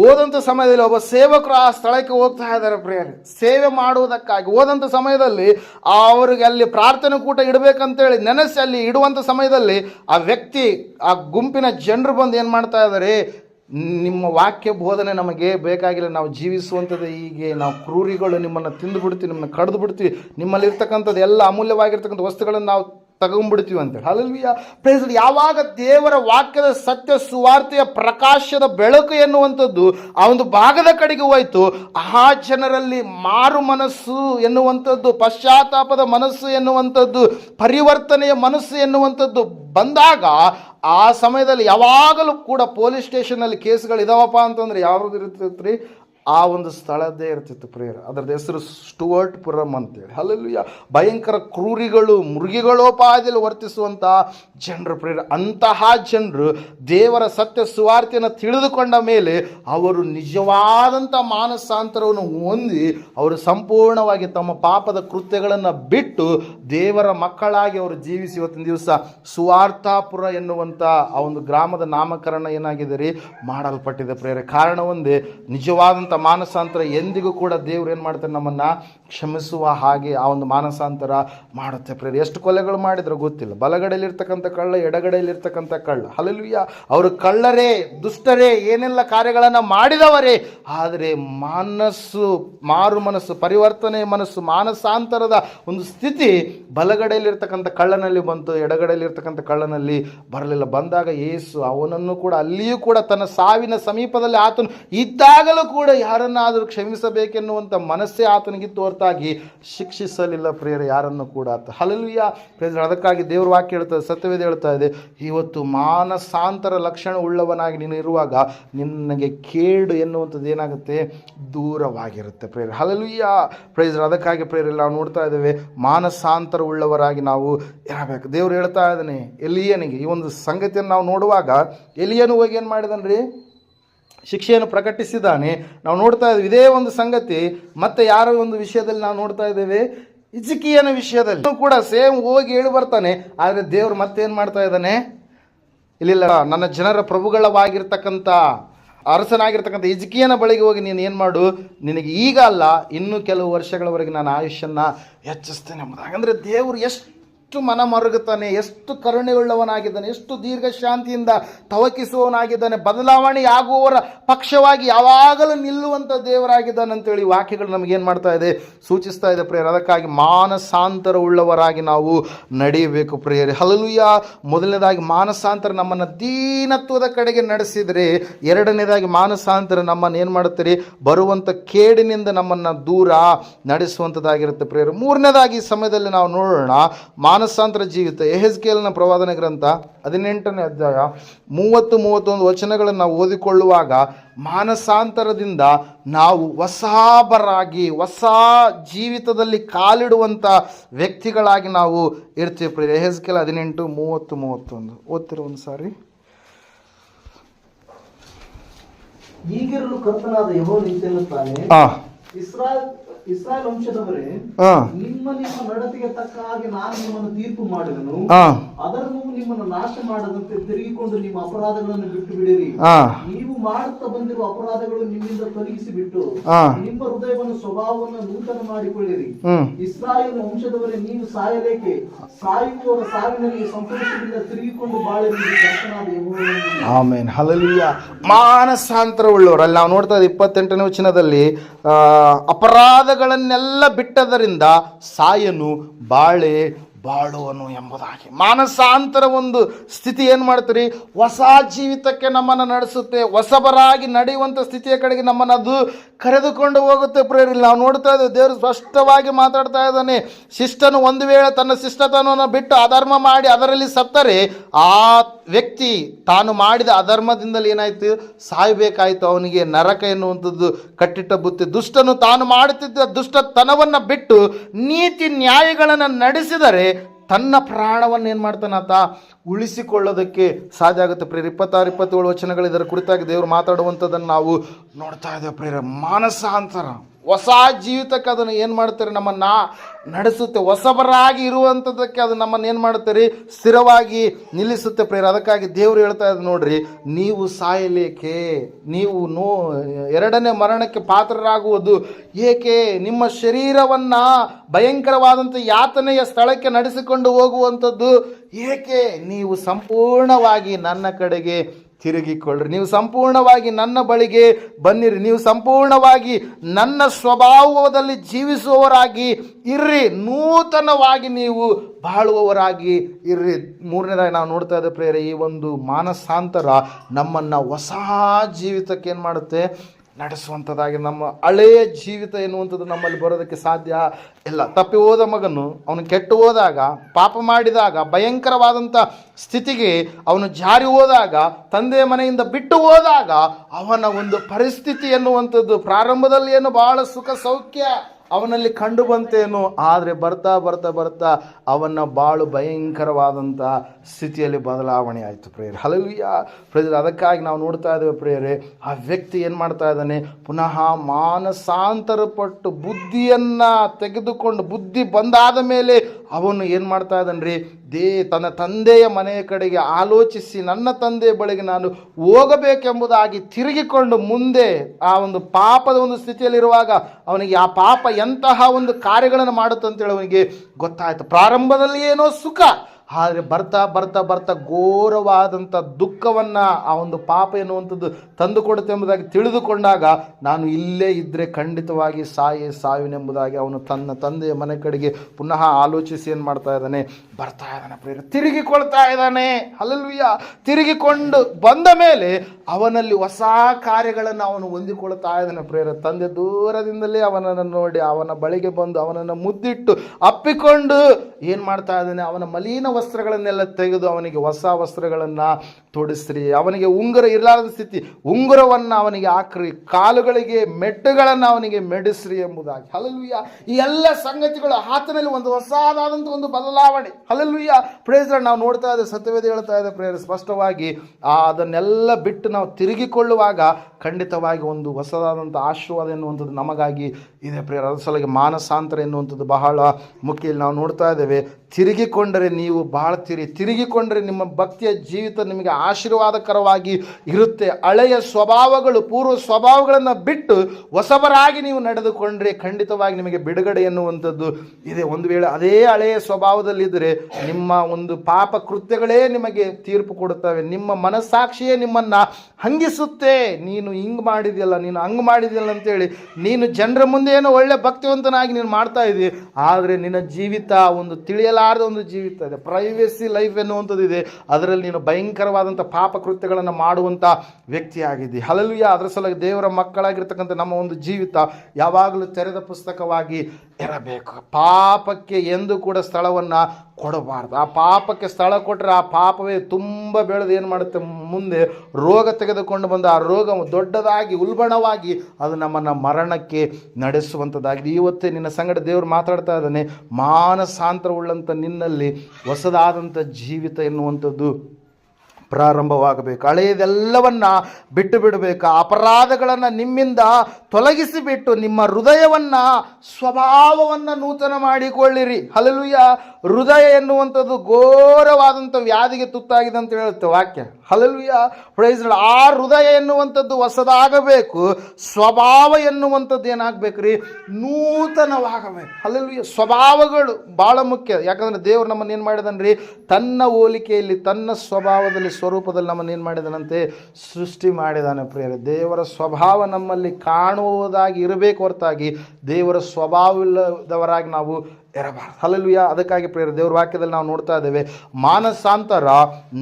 A: ಓದಂಥ ಸಮಯದಲ್ಲಿ ಒಬ್ಬ ಸೇವಕರು ಆ ಸ್ಥಳಕ್ಕೆ ಹೋಗ್ತಾ ಇದ್ದಾರೆ ಪ್ರಿಯರಿ. ಸೇವೆ ಮಾಡುವುದಕ್ಕಾಗಿ. ಓದಂಥ ಸಮಯದಲ್ಲಿ ಅವರಿಗೆ ಅಲ್ಲಿ ಪ್ರಾರ್ಥನೆ ಕೂಟ ಇಡಬೇಕಂತೇಳಿ ನೆನೆಸಿ ಅಲ್ಲಿ ಇಡುವಂಥ ಸಮಯದಲ್ಲಿ ಆ ವ್ಯಕ್ತಿ, ಆ ಗುಂಪಿನ ಜನರು ಬಂದು ಏನು ಮಾಡ್ತಾ ಇದ್ದಾರೆ, ನಿಮ್ಮ ವಾಕ್ಯ ಬೋಧನೆ ನಮಗೆ ಬೇಕಾಗಿಲ್ಲ, ನಾವು ಜೀವಿಸುವಂಥದ್ದು ಹೀಗೆ, ನಾವು ಕ್ರೂರಿಗಳು ನಿಮ್ಮನ್ನು ತಿಂದು ಬಿಡ್ತೀವಿ, ನಿಮ್ಮನ್ನು ಕಡ್ದು ಬಿಡ್ತೀವಿ. ನಿಮ್ಮಲ್ಲಿರ್ತಕ್ಕಂಥದ್ದು ಎಲ್ಲ ಅಮೂಲ್ಯವಾಗಿರ್ತಕ್ಕಂಥ ವಸ್ತುಗಳನ್ನು ನಾವು ತಗೊಂಡ್ಬಿಡ್ತೀವಿ ಅಂತೇಳಿ. ಹಲಲ್ವಿಯ ಪ್ರೇಸ್ ಯಾವಾಗ ದೇವರ ವಾಕ್ಯದ ಸತ್ಯ ಸುವಾರ್ತೆಯ ಪ್ರಕಾಶದ ಬೆಳಕು ಎನ್ನುವಂಥದ್ದು ಆ ಒಂದು ಭಾಗದ ಕಡೆಗೆ ಹೋಯಿತು, ಆ ಜನರಲ್ಲಿ ಮಾರು ಮನಸ್ಸು ಎನ್ನುವಂಥದ್ದು, ಪಶ್ಚಾತ್ತಾಪದ ಮನಸ್ಸು ಎನ್ನುವಂಥದ್ದು, ಪರಿವರ್ತನೆಯ ಮನಸ್ಸು ಎನ್ನುವಂಥದ್ದು ಬಂದಾಗ, ಆ ಸಮಯದಲ್ಲಿ ಯಾವಾಗಲೂ ಕೂಡ ಪೊಲೀಸ್ ಸ್ಟೇಷನಲ್ಲಿ ಕೇಸ್ಗಳು ಇದಾವಪ್ಪ ಅಂತಂದ್ರೆ ಯಾವ್ದು ಇರ್ತೈತೆ ರೀ ಆ ಒಂದು ಸ್ಥಳದ್ದೇ ಇರ್ತಿತ್ತು ಪ್ರೇಯರ್ ಅದರದ್ದು ಹೆಸರು ಸ್ಟುವರ್ಟ್ ಪುರಂ ಅಂತೇಳಿ. ಅಲ್ಲಲ್ಲಿ ಭಯಂಕರ ಕ್ರೂರಿಗಳು, ಮೃಗಿಗಳೋಪಾಯದಲ್ಲಿ ವರ್ತಿಸುವಂಥ ಜನರು ಪ್ರೇರ ಅಂತಹ ಜನರು ದೇವರ ಸತ್ಯ ಸುವಾರ್ತೆಯನ್ನು ತಿಳಿದುಕೊಂಡ ಮೇಲೆ ಅವರು ನಿಜವಾದಂಥ ಮಾನಸಾಂತರವನ್ನು ಹೊಂದಿ ಅವರು ಸಂಪೂರ್ಣವಾಗಿ ತಮ್ಮ ಪಾಪದ ಕೃತ್ಯಗಳನ್ನು ಬಿಟ್ಟು ದೇವರ ಮಕ್ಕಳಾಗಿ ಅವರು ಜೀವಿಸಿ ಇವತ್ತಿನ ದಿವಸ ಸುವಾರ್ತಾಪುರ ಎನ್ನುವಂಥ ಆ ಒಂದು ಗ್ರಾಮದ ನಾಮಕರಣ ಏನಾಗಿದೆ ರೀ ಮಾಡಲ್ಪಟ್ಟಿದೆ ಪ್ರೇರೆ ಕಾರಣ ಒಂದೇ ನಿಜವಾದಂಥ ಮಾನಸಾಂತರ ಎಂದಿಗೂ ಕೂಡ ದೇವ್ರು ಏನು ಮಾಡ್ತಾರೆ ನಮ್ಮನ್ನು ಕ್ಷಮಿಸುವ ಹಾಗೆ ಆ ಒಂದು ಮಾನಸಾಂತರ ಮಾಡುತ್ತೆ ಪ್ರೇರಿ ಎಷ್ಟು ಕೊಲೆಗಳು ಮಾಡಿದ್ರು ಗೊತ್ತಿಲ್ಲ. ಬಲಗಡೆಯಲ್ಲಿರ್ತಕ್ಕಂಥ ಕಳ್ಳ, ಎಡಗಡೆಯಲ್ಲಿರ್ತಕ್ಕಂಥ ಕಳ್ಳ. ಹಲಲುಯ್ಯ ಅವರು ಕಳ್ಳರೇ, ದುಷ್ಟರೇ, ಏನೆಲ್ಲ ಕಾರ್ಯಗಳನ್ನು ಮಾಡಿದವರೇ. ಆದರೆ ಮನಸ್ಸು, ಮಾರು ಮನಸ್ಸು, ಪರಿವರ್ತನೆ ಮನಸ್ಸು, ಮಾನಸಾಂತರದ ಒಂದು ಸ್ಥಿತಿ ಬಲಗಡೆಯಲ್ಲಿರ್ತಕ್ಕಂಥ ಕಳ್ಳನಲ್ಲಿ ಬಂತು, ಎಡಗಡೆಯಲ್ಲಿರ್ತಕ್ಕಂಥ ಕಳ್ಳನಲ್ಲಿ ಬರಲಿಲ್ಲ. ಬಂದಾಗ ಏಸು ಅವನನ್ನು ಕೂಡ, ಅಲ್ಲಿಯೂ ಕೂಡ ತನ್ನ ಸಾವಿನ ಸಮೀಪದಲ್ಲಿ ಆತನು ಇದ್ದಾಗಲೂ ಕೂಡ ಯಾರನ್ನಾದರೂ ಕ್ಷಮಿಸಬೇಕೆನ್ನುವಂಥ ಮನಸ್ಸೇ ಆತನಿಗಿತ್ತು ಹೊರತಾಗಿ ಶಿಕ್ಷಿಸಲಿಲ್ಲ ಪ್ರೇರ ಯಾರನ್ನು ಕೂಡ ಆತ. ಹಲಲುಯ್ಯ ಪ್ರೇರ ಅದಕ್ಕಾಗಿ ದೇವ್ರ ವಾಕ್ಯ ಹೇಳ್ತದೆ ಸತ್ಯವೇದ ಹೇಳ್ತಾ ಇದೆ, ಇವತ್ತು ಮಾನಸಾಂತರ ಲಕ್ಷಣ ಉಳ್ಳವನಾಗಿ ನೀನು ಇರುವಾಗ ನಿನಗೆ ಕೇಡು ಎನ್ನುವಂಥದ್ದು ಏನಾಗುತ್ತೆ? ದೂರವಾಗಿರುತ್ತೆ ಪ್ರೇರ ಹಲಲುಯ್ಯ ಪ್ರೈಸ್ ಅದಕ್ಕಾಗಿ ಪ್ರೇರ ನಾವು ನೋಡ್ತಾ ಇದ್ದೇವೆ, ಮಾನಸಾಂತರ ಉಳ್ಳವರಾಗಿ ನಾವು ಇರಬೇಕು. ದೇವ್ರು ಹೇಳ್ತಾ ಇದ್ದಾನೆ, ಎಲಿಯನಿಗೆ. ಈ ಒಂದು ಸಂಗತಿಯನ್ನು ನಾವು ನೋಡುವಾಗ ಎಲಿಯನು ಹೋಗಿ ಏನು ಮಾಡಿದನ್ರಿ? ಶಿಕ್ಷೆಯನ್ನು ಪ್ರಕಟಿಸಿದ್ದಾನೆ. ನಾವು ನೋಡ್ತಾ ಇದ್ದೀವಿ, ಇದೇ ಒಂದು ಸಂಗತಿ. ಮತ್ತೆ ಯಾರ ಒಂದು ವಿಷಯದಲ್ಲಿ ನಾವು ನೋಡ್ತಾ ಇದ್ದೇವೆ. ಇಜಕಿಯನ ವಿಷಯದಲ್ಲಿ ಕೂಡ ಸೇಮ್ ಹೋಗಿ ಹೇಳಿ ಬರ್ತಾನೆ. ಆದರೆ ದೇವ್ರು ಮತ್ತೇನು ಮಾಡ್ತಾ ಇದ್ದಾನೆ? ಇಲ್ಲಿಲ್ಲ, ನನ್ನ ಜನರ ಪ್ರಭುಗಳವಾಗಿರ್ತಕ್ಕಂಥ, ಅರಸನಾಗಿರ್ತಕ್ಕಂಥ ಇಜಕಿಯನ ಬಳಿಗೆ ಹೋಗಿ ನೀನು ಏನು ಮಾಡು? ನಿನಗೆ ಈಗ ಅಲ್ಲ, ಇನ್ನೂ ಕೆಲವು ವರ್ಷಗಳವರೆಗೆ ನಾನು ಆಯುಷ್ಯನ್ನ ಹೆಚ್ಚಿಸ್ತೇನೆ ಅಂದರೆ ದೇವರು ಎಷ್ಟು ಮನ ಮರುಗುತ್ತಾನೆ, ಎಷ್ಟು ಕರುಣೆಯುಳ್ಳವನಾಗಿದ್ದಾನೆ, ಎಷ್ಟು ದೀರ್ಘ ಶಾಂತಿಯಿಂದ ತವಕಿಸುವವನಾಗಿದ್ದಾನೆ, ಬದಲಾವಣೆ ಆಗುವವರ ಪಕ್ಷವಾಗಿ ಯಾವಾಗಲೂ ನಿಲ್ಲುವಂಥ ದೇವರಾಗಿದ್ದಾನೆ ಅಂತೇಳಿ ವಾಕ್ಯಗಳು ನಮಗೇನು ಮಾಡ್ತಾ ಇದೆ? ಸೂಚಿಸ್ತಾ ಇದೆ ಪ್ರೇಯರ್. ಅದಕ್ಕಾಗಿ ಮಾನಸಾಂತರ ಉಳ್ಳವರಾಗಿ ನಾವು ನಡೆಯಬೇಕು ಪ್ರೇಯರ್. ಹಲಲುಯ್ಯ ಮೊದಲನೇದಾಗಿ ಮಾನಸಾಂತರ ನಮ್ಮನ್ನು ದೀನತ್ವದ ಕಡೆಗೆ ನಡೆಸಿದರೆ, ಎರಡನೇದಾಗಿ ಮಾನಸಾಂತರ ನಮ್ಮನ್ನು ಏನು ಮಾಡುತ್ತೀರಿ? ಬರುವಂಥ ಕೇಡಿನಿಂದ ನಮ್ಮನ್ನು ದೂರ ನಡೆಸುವಂಥದ್ದಾಗಿರುತ್ತೆ ಪ್ರೇಯರ್. ಮೂರನೇದಾಗಿ ಸಮಯದಲ್ಲಿ ನಾವು ನೋಡೋಣ ಮಾನಸಾಂತರ ಜೀವಿತ ಎಹೆಸ್ಕೇಲ್ನ ಪ್ರವಾದನೆ ಗ್ರಂಥ ಹದಿನೆಂಟನೇ ಅಧ್ಯಾಯ ಮೂವತ್ತು ಮೂವತ್ತೊಂದು ವಚನಗಳನ್ನು ನಾವು ಓದಿಕೊಳ್ಳುವಾಗ ಮಾನಸಾಂತರದಿಂದ ನಾವು ಹೊಸಾಬರಾಗಿ ಹೊಸ ಜೀವಿತದಲ್ಲಿ ಕಾಲಿಡುವಂಥ ವ್ಯಕ್ತಿಗಳಾಗಿ ನಾವು ಇರ್ತೀವಿ. ಪ್ರಿಯ ಎಹೆಸ್ಕೇಲ್ ಹದಿನೆಂಟು ಮೂವತ್ತು ಮೂವತ್ತೊಂದು. ಓದ್ತಿರೋ ಒಂದು ಸಾರಿ?
B: ಈಗಿರಲು ಕರ್ತನಾದ ಯಹೋ ನಿಂತೆನ್ನುತ್ತಾನೆ ಇಸ್ರಾಯಲ್ ಇಸ್ರಾಯಲ್ ವಂಶದವರೇ ನಿಮ್ಮ ನಿಮ್ಮ ನಡತೆಗೆ ತಕ್ಕ ಹಾಗೆ ನಾನು ನಿಮ್ಮನ್ನು ತೀರ್ಪು ಮಾಡಿದನು. ಅದನ್ನು ನಿಮ್ಮನ್ನು ನಾಶ ಮಾಡದಂತೆ ತಿರುಗಿಕೊಂಡು ನಿಮ್ಮ ಅಪರಾಧಗಳನ್ನು ಬಿಟ್ಟು ಬಿಡಿರಿ. ನೀವು ಮಾಡುತ್ತಾ ಬಂದಿರುವ ಅಪರಾಧಗಳು ನಿಮ್ಮಿಂದ ತೊಲಗಿಸಿ ಬಿಟ್ಟು ನಿಮ್ಮ ಹೃದಯವನ್ನು ಸ್ವಭಾವವನ್ನು ನೂತನ ಮಾಡಿಕೊಳ್ಳಿರಿ. ಇಸ್ರಾಯೇಲ್ ವಂಶದವರೇ ನೀವು ಸಾಯಲೇಕೆ? ಸಾಯುವವರ ಸಾವಿನಲ್ಲಿ ಸಂತೋಷದಿಂದ ತಿರುಗಿಕೊಂಡು
A: ಹಲಲಿಯ ಮಾನಸಾಂತರ ಉಳ್ಳವರು ಅಲ್ಲಿ ನಾವು ನೋಡ್ತಾ ಇದ್ದೀವಿ ಇಪ್ಪತ್ತೆಂಟನೇ ವಚನದಲ್ಲಿ ಆ, ಅಪರಾಧಗಳನ್ನೆಲ್ಲ ಬಿಟ್ಟದರಿಂದ ಸಾಯನು ಬಾಳೆ ಬಾಳುವನು ಎಂಬುದಾಗಿ. ಮಾನಸಾಂತರ ಒಂದು ಸ್ಥಿತಿ ಏನು ಮಾಡ್ತೀರಿ? ಹೊಸ ಜೀವಿತಕ್ಕೆ ನಮ್ಮನ್ನು ನಡೆಸುತ್ತೆ. ಹೊಸಬರಾಗಿ ನಡೆಯುವಂಥ ಸ್ಥಿತಿಯ ಕಡೆಗೆ ನಮ್ಮನ್ನು ಅದು ಕರೆದುಕೊಂಡು ಹೋಗುತ್ತೆ ಪ್ರೇರಿಲ್ಲ ನಾವು ನೋಡ್ತಾ ಇದ್ದೇವೆ, ದೇವರು ಸ್ಪಷ್ಟವಾಗಿ ಮಾತಾಡ್ತಾ ಇದ್ದಾನೆ. ಶಿಷ್ಟನು ಒಂದು ವೇಳೆ ತನ್ನ ಶಿಷ್ಟತನವನ್ನು ಬಿಟ್ಟು ಅಧರ್ಮ ಮಾಡಿ ಅದರಲ್ಲಿ ಸತ್ತರೆ, ಆ ವ್ಯಕ್ತಿ ತಾನು ಮಾಡಿದ ಅಧರ್ಮದಿಂದಲೇ ಏನಾಯಿತು? ಸಾಯಬೇಕಾಯಿತು ಅವನಿಗೆ ನರಕ ಎನ್ನುವಂಥದ್ದು ಕಟ್ಟಿಟ್ಟ ಬುತ್ತಿ. ದುಷ್ಟನು ತಾನು ಮಾಡುತ್ತಿದ್ದ ದುಷ್ಟತನವನ್ನು ಬಿಟ್ಟು ನೀತಿ ನ್ಯಾಯಗಳನ್ನು ನಡೆಸಿದರೆ ತನ್ನ ಪ್ರಾಣವನ್ನು ಏನು ಮಾಡ್ತಾನೆ ಆತ? ಉಳಿಸಿಕೊಳ್ಳೋದಕ್ಕೆ ಸಾಧ್ಯ ಆಗುತ್ತೆ. ಪ್ರೇರ ಇಪ್ಪತ್ತಾರು, ಇಪ್ಪತ್ತೇಳು ವಚನಗಳು ಇದರ ಕುರಿತಾಗಿ ದೇವರು ಮಾತಾಡುವಂಥದ್ದನ್ನು ನಾವು ನೋಡ್ತಾ ಇದ್ದೇವೆ ಪ್ರೇರ ಮಾನಸಾಂತರ. ಹೊಸ ಜೀವಿತಕ್ಕೆ ಅದನ್ನು ಏನು ಮಾಡ್ತಾರೆ? ನಮ್ಮನ್ನು ನಡೆಸುತ್ತೆ. ಹೊಸಬರಾಗಿ ಇರುವಂಥದ್ದಕ್ಕೆ ಅದು ನಮ್ಮನ್ನು ಏನು ಮಾಡ್ತಾರೆ? ಸ್ಥಿರವಾಗಿ ನಿಲ್ಲಿಸುತ್ತೆ ಪ್ರೇರ ಅದಕ್ಕಾಗಿ ದೇವರು ಹೇಳ್ತಾ ಇದ್ದ ನೋಡ್ರಿ, ನೀವು ಸಾಯಲೇಕೆ? ನೀವು ನೋ, ಎರಡನೇ ಮರಣಕ್ಕೆ ಪಾತ್ರರಾಗುವುದು ಏಕೆ? ನಿಮ್ಮ ಶರೀರವನ್ನು ಭಯಂಕರವಾದಂಥ ಯಾತನೆಯ ಸ್ಥಳಕ್ಕೆ ನಡೆಸಿಕೊಂಡು ಹೋಗುವಂಥದ್ದು ಏಕೆ? ನೀವು ಸಂಪೂರ್ಣವಾಗಿ ನನ್ನ ಕಡೆಗೆ ತಿರುಗಿಕೊಳ್ಳ್ರಿ. ನೀವು ಸಂಪೂರ್ಣವಾಗಿ ನನ್ನ ಬಳಿಗೆ ಬನ್ನಿರಿ. ನೀವು ಸಂಪೂರ್ಣವಾಗಿ ನನ್ನ ಸ್ವಭಾವದಲ್ಲಿ ಜೀವಿಸುವವರಾಗಿ ಇರ್ರಿ. ನೂತನವಾಗಿ ನೀವು ಬಾಳುವವರಾಗಿ ಇರ್ರಿ. ಮೂರನೇದಾಗಿ ನಾವು ನೋಡ್ತಾ ಇದ್ದ ಪ್ರೇರೆ, ಈ ಒಂದು ಮಾನಸಾಂತರ ನಮ್ಮನ್ನು ಹೊಸ ಜೀವಿತಕ್ಕೆ ಏನು ಮಾಡುತ್ತೆ? ನಡೆಸುವಂಥದ್ದಾಗಿ ನಮ್ಮ ಹಳೆಯ ಜೀವಿತ ಎನ್ನುವಂಥದ್ದು ನಮ್ಮಲ್ಲಿ ಬರೋದಕ್ಕೆ ಸಾಧ್ಯ ಇಲ್ಲ. ತಪ್ಪಿ ಹೋದ ಮಗನು, ಅವನು ಕೆಟ್ಟು ಹೋದಾಗ, ಪಾಪ ಮಾಡಿದಾಗ, ಭಯಂಕರವಾದಂಥ ಸ್ಥಿತಿಗೆ ಅವನು ಜಾರಿ ಹೋದಾಗ, ತಂದೆಯ ಮನೆಯಿಂದ ಬಿಟ್ಟು ಹೋದಾಗ ಅವನ ಒಂದು ಪರಿಸ್ಥಿತಿ ಎನ್ನುವಂಥದ್ದು ಪ್ರಾರಂಭದಲ್ಲಿ ಏನು ಬಹಳ ಸುಖ ಸೌಖ್ಯ. ಅವನಲ್ಲಿ ಕಂಡು ಬಂತೇನು, ಆದರೆ ಬರ್ತಾ ಬರ್ತಾ ಬರ್ತಾ ಅವನ ಬಾಳು ಭಯಂಕರವಾದಂಥ ಸ್ಥಿತಿಯಲ್ಲಿ ಬದಲಾವಣೆ ಆಯಿತು ಪ್ರೇಯರ್. ಹಲವಿಯ ಪ್ರೇಯರ್ ಅದಕ್ಕಾಗಿ ನಾವು ನೋಡ್ತಾ ಇದ್ದೇವೆ ಪ್ರೇರೇ ಆ ವ್ಯಕ್ತಿ ಏನು ಮಾಡ್ತಾ ಇದ್ದಾನೆ? ಪುನಃ ಮಾನಸಾಂತರಪಟ್ಟು ಬುದ್ಧಿಯನ್ನು ತೆಗೆದುಕೊಂಡು ಬುದ್ಧಿ ಬಂದಾದ ಮೇಲೆ ಅವನು ಏನು ಮಾಡ್ತಾ ಇದ್ದಾನ್ರಿ? ದೇ, ತನ್ನ ತಂದೆಯ ಮನೆಯ ಕಡೆಗೆ ಆಲೋಚಿಸಿ ನನ್ನ ತಂದೆಯ ಬಳಿಗೆ ನಾನು ಹೋಗಬೇಕೆಂಬುದಾಗಿ ತಿರುಗಿಕೊಂಡು ಮುಂದೆ ಆ ಒಂದು ಪಾಪದ ಒಂದು ಸ್ಥಿತಿಯಲ್ಲಿರುವಾಗ ಅವನಿಗೆ ಆ ಪಾಪ ಎಂತಹ ಒಂದು ಕಾರ್ಯಗಳನ್ನು ಮಾಡುತ್ತಂತೇಳಿ ಅವನಿಗೆ ಗೊತ್ತಾಯಿತು. ಪ್ರಾರಂಭದಲ್ಲಿ ಏನೋ ಸುಖ ಆದರೆ ಬರ್ತಾ ಬರ್ತಾ ಬರ್ತಾ ಘೋರವಾದಂಥ ದುಃಖವನ್ನು ಆ ಒಂದು ಪಾಪ ಎನ್ನುವಂಥದ್ದು ತಂದು ಕೊಡುತ್ತೆ ಎಂಬುದಾಗಿ ತಿಳಿದುಕೊಂಡಾಗ ನಾನು ಇಲ್ಲೇ ಇದ್ದರೆ ಖಂಡಿತವಾಗಿ ಸಾಯೇ ಸಾವಿನೆಂಬುದಾಗಿ ಅವನು ತನ್ನ ತಂದೆಯ ಮನೆ ಕಡೆಗೆ ಪುನಃ ಆಲೋಚಿಸಿ ಏನು ಮಾಡ್ತಾ ಇದ್ದಾನೆ, ಬರ್ತಾ ಇದ್ದಾನೆ ಪ್ರೇರ ತಿರುಗಿಕೊಳ್ತಾ ಇದ್ದಾನೆ ಅಲ್ಲಲ್ವಿಯ ತಿರುಗಿಕೊಂಡು ಬಂದ ಮೇಲೆ ಅವನಲ್ಲಿ ಹೊಸ ಕಾರ್ಯಗಳನ್ನು ಅವನು ಹೊಂದಿಕೊಳ್ತಾ ಇದ್ದಾನೆ ಪ್ರೇರ ತಂದೆ ದೂರದಿಂದಲೇ ಅವನನ್ನು ನೋಡಿ ಅವನ ಬಳಿಗೆ ಬಂದು ಅವನನ್ನು ಮುದ್ದಿಟ್ಟು ಅಪ್ಪಿಕೊಂಡು ಏನು ಮಾಡ್ತಾ ಇದ್ದಾನೆ, ಅವನ ಮಲೀನ ವಸ್ತ್ರಗಳನ್ನೆಲ್ಲ ತೆಗೆದು ಅವನಿಗೆ ಹೊಸ ವಸ್ತ್ರಗಳನ್ನು ತೊಡಿಸ್ರಿ. ಅವನಿಗೆ ಉಂಗುರ ಇರಲಾರದ ಸ್ಥಿತಿ. ಉಂಗುರವನ್ನು ಅವನಿಗೆ ಹಾಕ್ರಿ. ಕಾಲುಗಳಿಗೆ ಮೆಟ್ಟುಗಳನ್ನು ಅವನಿಗೆ ಮೆಡಿಸ್ರಿ ಎಂಬುದಾಗಿ. ಹಲಲುಯ್ಯ ಈ ಎಲ್ಲ ಸಂಗತಿಗಳು ಆತನಲ್ಲಿ ಒಂದು ಹೊಸದಾದಂಥ ಒಂದು ಬದಲಾವಣೆ. ಹಲಲುಯ್ಯ ಪ್ರೇಜರ್ ನಾವು ನೋಡ್ತಾ ಇದ್ದೇವೆ, ಸತ್ಯವೇದ ಹೇಳ್ತಾ ಇದ್ದ ಪ್ರೇರ ಸ್ಪಷ್ಟವಾಗಿ ಅದನ್ನೆಲ್ಲ ಬಿಟ್ಟು ನಾವು ತಿರುಗಿಕೊಳ್ಳುವಾಗ ಖಂಡಿತವಾಗಿ ಒಂದು ಹೊಸದಾದಂಥ ಆಶೀರ್ವಾದ ಎನ್ನುವಂಥದ್ದು ನಮಗಾಗಿ. ಇದೆ ಪ್ರಿಯರ, ಅದರ ಸಲಗೆ ಮಾನಸಾಂತರ ಎನ್ನುವಂಥದ್ದು ಬಹಳ ಮುಖ್ಯ ನಾವು ನೋಡ್ತಾ ಇದ್ದೇವೆ. ತಿರುಗಿಕೊಂಡರೆ ನೀವು ಬಾಳ್ತೀರಿ ತಿರುಗಿಕೊಂಡರೆ ನಿಮ್ಮ ಭಕ್ತಿಯ ಜೀವಿತ ನಿಮಗೆ ಆಶೀರ್ವಾದಕರವಾಗಿ ಇರುತ್ತೆ. ಹಳೆಯ ಸ್ವಭಾವಗಳು, ಪೂರ್ವ ಸ್ವಭಾವಗಳನ್ನು ಬಿಟ್ಟು ಹೊಸಬರಾಗಿ ನೀವು ನಡೆದುಕೊಂಡ್ರೆ ಖಂಡಿತವಾಗಿ ನಿಮಗೆ ಬಿಡುಗಡೆ ಎನ್ನುವಂಥದ್ದು ಇದೆ. ಒಂದು ವೇಳೆ ಅದೇ ಹಳೆಯ ಸ್ವಭಾವದಲ್ಲಿದ್ದರೆ ನಿಮ್ಮ ಒಂದು ಪಾಪ ಕೃತ್ಯಗಳೇ ನಿಮಗೆ ತೀರ್ಪು ಕೊಡುತ್ತವೆ. ನಿಮ್ಮ ಮನಸ್ಸಾಕ್ಷಿಯೇ ನಿಮ್ಮನ್ನು ಹಂಗಿಸುತ್ತೆ. ನೀನು ಹಿಂಗೆ ಮಾಡಿದ್ಯಲ್ಲ, ನೀನು ಹಂಗೆ ಮಾಡಿದೆಯಲ್ಲ ಅಂತೇಳಿ, ನೀನು ಜನರ ಮುಂದೆ ಏನೋ ಒಳ್ಳೆ ಭಕ್ತಿವಂತನಾಗಿ ನೀನು ಮಾಡ್ತಾ ಇದ್ದಿ, ಆದರೆ ನಿನ್ನ ಜೀವಿತ ಒಂದು ತಿಳಿಯಲಾರದ ಒಂದು ಜೀವಿತ ಇದೆ. ಪ್ರೈವೇಸಿ ಲೈಫ್ ಎನ್ನುವಂಥದ್ದು ಇದೆ. ಅದರಲ್ಲಿ ನೀನು ಭಯಂಕರವಾದಂಥ ಪಾಪ ಕೃತ್ಯಗಳನ್ನು ಮಾಡುವಂಥ ವ್ಯಕ್ತಿಯಾಗಿದ್ದಿ. ಹಲಲುಯ ಅದರ ಸಲುವಾಗಿ ದೇವರ ಮಕ್ಕಳಾಗಿರ್ತಕ್ಕಂಥ ನಮ್ಮ ಒಂದು ಜೀವಿತ ಯಾವಾಗಲೂ ತೆರೆದ ಪುಸ್ತಕವಾಗಿ ಇರಬೇಕು. ಪಾಪಕ್ಕೆ ಎಂದು ಕೂಡ ಸ್ಥಳವನ್ನು ಕೊಡಬಾರ್ದು. ಆ ಪಾಪಕ್ಕೆ ಸ್ಥಳ ಕೊಟ್ಟರೆ ಆ ಪಾಪವೇ ತುಂಬ ಬೆಳೆದು ಏನು ಮಾಡುತ್ತೆ? ಮುಂದೆ ರೋಗ ತೆಗೆದುಕೊಂಡು ಬಂದ ಆ ರೋಗ ದೊಡ್ಡದಾಗಿ, ಉಲ್ಬಣವಾಗಿ ಅದು ನಮ್ಮನ್ನು ಮರಣಕ್ಕೆ ನಡೆಸುವಂಥದ್ದಾಗಿದೆ ಇವತ್ತೇ ನಿನ್ನ ಸಂಗಡ ದೇವರು ಮಾತಾಡ್ತಾ ಇದ್ದಾನೆ ಮಾನಸಾಂತರವುಳ್ಳಂಥ ನಿನ್ನಲ್ಲಿ ಹೊಸದಾದಂಥ ಜೀವಿತ ಎನ್ನುವಂಥದ್ದು ಪ್ರಾರಂಭವಾಗಬೇಕು. ಹಳೆಯದೆಲ್ಲವನ್ನು ಬಿಟ್ಟು ಬಿಡಬೇಕು. ಅಪರಾಧಗಳನ್ನು ನಿಮ್ಮಿಂದ ತೊಲಗಿಸಿಬಿಟ್ಟು ನಿಮ್ಮ ಹೃದಯವನ್ನು, ಸ್ವಭಾವವನ್ನು ನೂತನ ಮಾಡಿಕೊಳ್ಳಿರಿ. ಹಲಲುಯ ಹೃದಯ ಎನ್ನುವಂಥದ್ದು ಘೋರವಾದಂಥ ವ್ಯಾಧಿಗೆ ತುತ್ತಾಗಿದೆ ಅಂತ ಹೇಳುತ್ತೆ ವಾಕ್ಯ. ಹಲಲುಯ ಪ್ರೈಸ್ ಆ ಹೃದಯ ಎನ್ನುವಂಥದ್ದು ಹೊಸದಾಗಬೇಕು. ಸ್ವಭಾವ ಎನ್ನುವಂಥದ್ದು ಏನಾಗಬೇಕು ರೀ ನೂತನವಾಗಬೇಕು. ಹಲಲುಯ ಸ್ವಭಾವಗಳು ಭಾಳ ಮುಖ್ಯ. ಯಾಕಂದರೆ ದೇವರು ನಮ್ಮನ್ನು ಏನು ಮಾಡಿದನ್ರಿ? ತನ್ನ ಹೋಲಿಕೆಯಲ್ಲಿ, ತನ್ನ ಸ್ವಭಾವದಲ್ಲಿ, ಸ್ವರೂಪದಲ್ಲಿ ನಮ್ಮನ್ನು ಏನು ಮಾಡಿದನಂತೆ? ಸೃಷ್ಟಿ ಮಾಡಿದಾನೆ ಪ್ರಿಯರೇ. ದೇವರ ಸ್ವಭಾವ ನಮ್ಮಲ್ಲಿ ಕಾಣುವುದಾಗಿ ಇರಬೇಕು ಹೊರತಾಗಿ ದೇವರ ಸ್ವಭಾವವಿಲ್ಲದವರಾಗಿ ನಾವು ಇರಬಾರ್ದು. ಅಲ್ಲಲ್ವಿಯ ಅದಕ್ಕಾಗಿ ಪ್ರೇರ ದೇವ್ರ ವಾಕ್ಯದಲ್ಲಿ ನಾವು ನೋಡ್ತಾ ಇದ್ದೇವೆ, ಮಾನಸಾಂತರ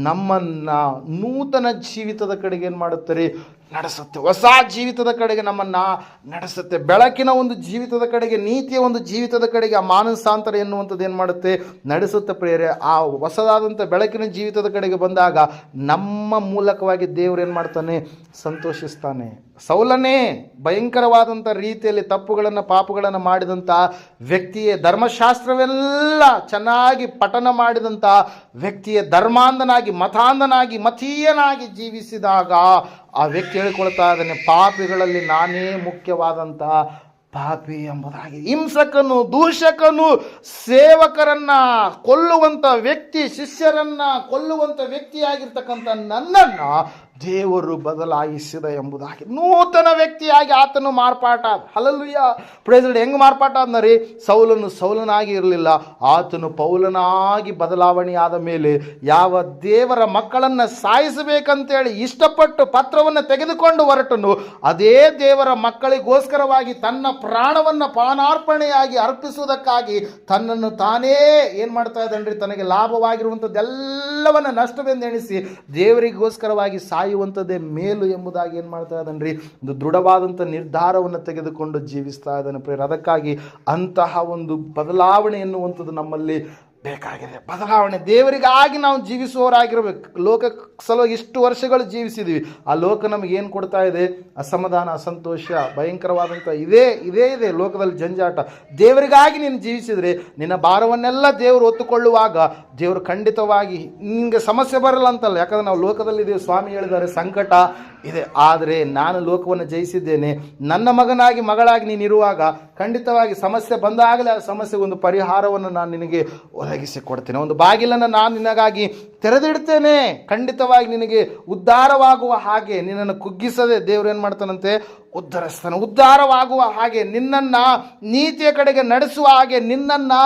A: ನಮ್ಮನ್ನು ನೂತನ ಜೀವಿತದ ಕಡೆಗೆ ಏನು ಮಾಡುತ್ತೆ ರೀ? ನಡೆಸುತ್ತೆ. ಹೊಸ ಜೀವಿತದ ಕಡೆಗೆ ನಮ್ಮನ್ನು ನಡೆಸುತ್ತೆ. ಬೆಳಕಿನ ಒಂದು ಜೀವಿತದ ಕಡೆಗೆ, ನೀತಿಯ ಒಂದು ಜೀವಿತದ ಕಡೆಗೆ ಆ ಮಾನಸಾಂತರ ಎನ್ನುವಂಥದ್ದು ಏನು ಮಾಡುತ್ತೆ? ನಡೆಸುತ್ತೆ ಪ್ರೇರೆ ಆ ಹೊಸದಾದಂಥ ಬೆಳಕಿನ ಜೀವಿತದ ಕಡೆಗೆ ಬಂದಾಗ ನಮ್ಮ ಮೂಲಕವಾಗಿ ದೇವರು ಏನು ಮಾಡ್ತಾನೆ? ಸಂತೋಷಿಸ್ತಾನೆ. ಸೌಲನೇ, ಭಯಂಕರವಾದಂಥ ರೀತಿಯಲ್ಲಿ ತಪ್ಪುಗಳನ್ನು, ಪಾಪಗಳನ್ನು ಮಾಡಿದಂಥ ವ್ಯಕ್ತಿಯೇ, ಧರ್ಮಶಾಸ್ತ್ರವೆಲ್ಲ ಚೆನ್ನಾಗಿ ಪಠನ ಮಾಡಿದಂಥ ವ್ಯಕ್ತಿಯೇ ಧರ್ಮಾಂಧನಾಗಿ, ಮತಾಂಧನಾಗಿ, ಮತೀಯನಾಗಿ ಜೀವಿಸಿದಾಗ ಆ ವ್ಯಕ್ತಿ ಹೇಳಿಕೊಳ್ತಾ ಇದ್ದಾನೆ, ಪಾಪಿಗಳಲ್ಲಿ ನಾನೇ ಮುಖ್ಯವಾದಂಥ ಪಾಪಿ ಎಂಬುದಾಗಿ. ಹಿಂಸಕನು, ದೂಷಕನು, ಸೇವಕರನ್ನ ಕೊಲ್ಲುವಂಥ ವ್ಯಕ್ತಿ, ಶಿಷ್ಯರನ್ನ ಕೊಲ್ಲುವಂಥ ವ್ಯಕ್ತಿಯಾಗಿರ್ತಕ್ಕಂಥ ನನ್ನನ್ನು ದೇವರು ಬದಲಾಯಿಸಿದ ಎಂಬುದಾಗಿ. ನೂತನ ವ್ಯಕ್ತಿಯಾಗಿ ಆತನು ಮಾರ್ಪಾಟ ಹಲಲುಯ್ಯ ಪ್ರೇಸಿಡೆಂಟ್ ಹೆಂಗೆ ಮಾರ್ಪಾಟ ಅಂದರಿ ಸೌಲನು ಸೌಲನಾಗಿ ಇರಲಿಲ್ಲ. ಆತನು ಪೌಲನಾಗಿ ಬದಲಾವಣೆಯಾದ ಮೇಲೆ ಯಾವ ದೇವರ ಮಕ್ಕಳನ್ನು ಸಾಯಿಸಬೇಕಂತೇಳಿ ಇಷ್ಟಪಟ್ಟು ಪತ್ರವನ್ನು ತೆಗೆದುಕೊಂಡು ಹೊರಟನು, ಅದೇ ದೇವರ ಮಕ್ಕಳಿಗೋಸ್ಕರವಾಗಿ ತನ್ನ ಪ್ರಾಣವನ್ನು ಪಾನಾರ್ಪಣೆಯಾಗಿ ಅರ್ಪಿಸುವುದಕ್ಕಾಗಿ ತನ್ನನ್ನು ತಾನೇ ಏನು ಮಾಡ್ತಾ ಇದ್ದಾನೆ ತನಗೆ ಲಾಭವಾಗಿರುವಂಥದ್ದೆಲ್ಲವನ್ನು ನಷ್ಟವೆಂದೆಣಿಸಿ ದೇವರಿಗೋಸ್ಕರವಾಗಿ ಸಾಯುವಂಥದ್ದೇ ಮೇಲು ಎಂಬುದಾಗಿ ಏನು ಮಾಡ್ತಾ ಇದ್ದಾನ್ರಿ? ಒಂದು ದೃಢವಾದಂಥ ನಿರ್ಧಾರವನ್ನು ತೆಗೆದುಕೊಂಡು ಜೀವಿಸ್ತಾ ಇದ್ದಾನೆ ಪ್ರೇರ ಅದಕ್ಕಾಗಿ ಅಂತಹ ಒಂದು ಬದಲಾವಣೆ ಎನ್ನುವಂಥದ್ದು ನಮ್ಮಲ್ಲಿ ಬೇಕಾಗಿದೆ. ಬದಲಾವಣೆ. ದೇವರಿಗಾಗಿ ನಾವು ಜೀವಿಸುವವರಾಗಿರ್ಬೇಕು. ಲೋಕ ಸಲುವಾಗಿ ಇಷ್ಟು ವರ್ಷಗಳು ಜೀವಿಸಿದ್ವಿ. ಆ ಲೋಕ ನಮಗೆ ಏನು ಕೊಡ್ತಾ ಇದೆ? ಅಸಮಾಧಾನ, ಅಸಂತೋಷ ಭಯಂಕರವಾದಂಥ ಇದೇ ಇದೇ ಇದೆ ಲೋಕದಲ್ಲಿ ಜಂಜಾಟ. ದೇವರಿಗಾಗಿ ನೀನು ಜೀವಿಸಿದರೆ ನಿನ್ನ ಭಾರವನ್ನೆಲ್ಲ ದೇವರು ಒತ್ತುಕೊಳ್ಳುವಾಗ ದೇವರು ಖಂಡಿತವಾಗಿ ನಿಮಗೆ ಸಮಸ್ಯೆ ಬರಲ್ಲ ಅಂತಲ್ಲ. ಯಾಕಂದ್ರೆ ನಾವು ಲೋಕದಲ್ಲಿದ್ದೇವೆ. ಸ್ವಾಮಿ ಹೇಳಿದ್ದಾರೆ, ಸಂಕಟ ಇದೆ. ಆದರೆ ನಾನು ಲೋಕವನ್ನು ಜಯಿಸಿದ್ದೇನೆ. ನನ್ನ ಮಗನಾಗಿ ಮಗಳಾಗಿ ನೀನು ಇರುವಾಗ ಖಂಡಿತವಾಗಿ ಸಮಸ್ಯೆ ಬಂದಾಗಲೇ ಆ ಸಮಸ್ಯೆಗೆ ಒಂದು ಪರಿಹಾರವನ್ನು ನಾನು ನಿನಗೆ ಒದಗಿಸಿಕೊಡ್ತೇನೆ ಒಂದು ಬಾಗಿಲನ್ನು ನಾನು ನಿನಗಾಗಿ ತೆರೆದಿಡ್ತೇನೆ. ಖಂಡಿತವಾಗಿ ನಿನಗೆ ಉದ್ಧಾರವಾಗುವ ಹಾಗೆ ನಿನ್ನನ್ನು ಕುಗ್ಗಿಸದೆ ದೇವ್ರು ಏನು ಮಾಡ್ತಾನಂತೆ? ಉದ್ಧರಿಸ್ತಾನೆ ಉದ್ಧಾರವಾಗುವ ಹಾಗೆ ನಿನ್ನನ್ನು ನೀತಿಯ ಕಡೆಗೆ ನಡೆಸುವ ಹಾಗೆ ನಿನ್ನನ್ನು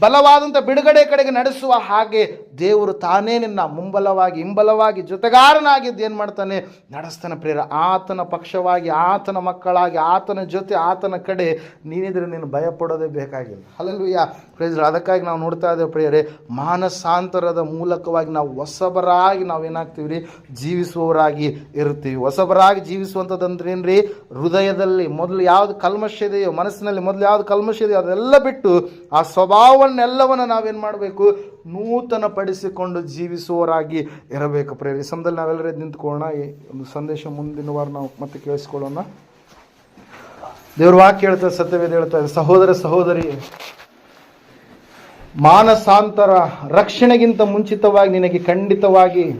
A: ಬಲವಾದಂಥ ಬಿಡುಗಡೆ ಕಡೆಗೆ ನಡೆಸುವ ಹಾಗೆ ದೇವರು ತಾನೇ ನಿನ್ನ ಮುಂಬಲವಾಗಿ, ಹಿಂಬಲವಾಗಿ ಜೊತೆಗಾರನಾಗಿದ್ದು ಏನು ಮಾಡ್ತಾನೆ? ನಡೆಸ್ತಾನೆ ಪ್ರೇರ ಆತನ ಪಕ್ಷವಾಗಿ, ಆತನ ಮಕ್ಕಳಾಗಿ, ಆತನ ಜೊತೆ, ಆತನ ಕಡೆ ನೀನಿದ್ರೆ ನೀನು ಭಯಪಡೋದೇ ಬೇಕಾಗಿಲ್ಲ. ಅಲ್ಲಲ್ವಯ್ಯ ಪ್ರೇಜ್ ಅದಕ್ಕಾಗಿ ನಾವು ನೋಡ್ತಾ ಇದ್ದೇವೆ ಪ್ರಿಯರೇ, ಮಾನಸಾಂತರದ ಮೂಲಕವಾಗಿ ನಾವು ಹೊಸಬರಾಗಿ ನಾವು ಏನಾಗ್ತೀವಿ ರೀ ಜೀವಿಸುವವರಾಗಿ ಇರ್ತೀವಿ. ಹೊಸಬರಾಗಿ ಜೀವಿಸುವಂಥದ್ದಂದ್ರೆ ರೀ ಹೃದಯದಲ್ಲಿ ಮೊದಲು ಯಾವ್ದು ಕಲ್ಮಶ ಇದೆಯೋ, ಮನಸ್ಸಿನಲ್ಲಿ ಮೊದಲು ಯಾವ್ದು ಕಲ್ಮಶ ಇದೆಯೋ, ಅದೆಲ್ಲ ಬಿಟ್ಟು ಆ ಸ್ವಭಾವವನ್ನೆಲ್ಲವನ್ನು ನಾವೇನು ಮಾಡಬೇಕು? ನೂತನ ಪಡಿಸಿಕೊಂಡು ಜೀವಿಸುವವರಾಗಿ ಇರಬೇಕು ಪ್ರೇರಿ ಈ ಸಮಯದಲ್ಲಿ ನಾವೆಲ್ಲರೇ ನಿಂತ್ಕೊಳ್ಳೋಣ. ಈ ಒಂದು ಸಂದೇಶ ಮುಂದಿನ ವಾರ ನಾವು ಮತ್ತೆ ಕೇಳಿಸ್ಕೊಳ್ಳೋಣ. ದೇವ್ರ ವಾಕ್ಯ ಹೇಳ್ತಾರೆ ಸತ್ಯವೇದ ಹೇಳ್ತಾರೆ ಸಹೋದರ ಸಹೋದರಿ ಮಾನಸಾಂತರ ರಕ್ಷಣೆಗಿಂತ ಮುಂಚಿತವಾಗಿ ನಿನಗೆ ಖಂಡಿತವಾಗಿ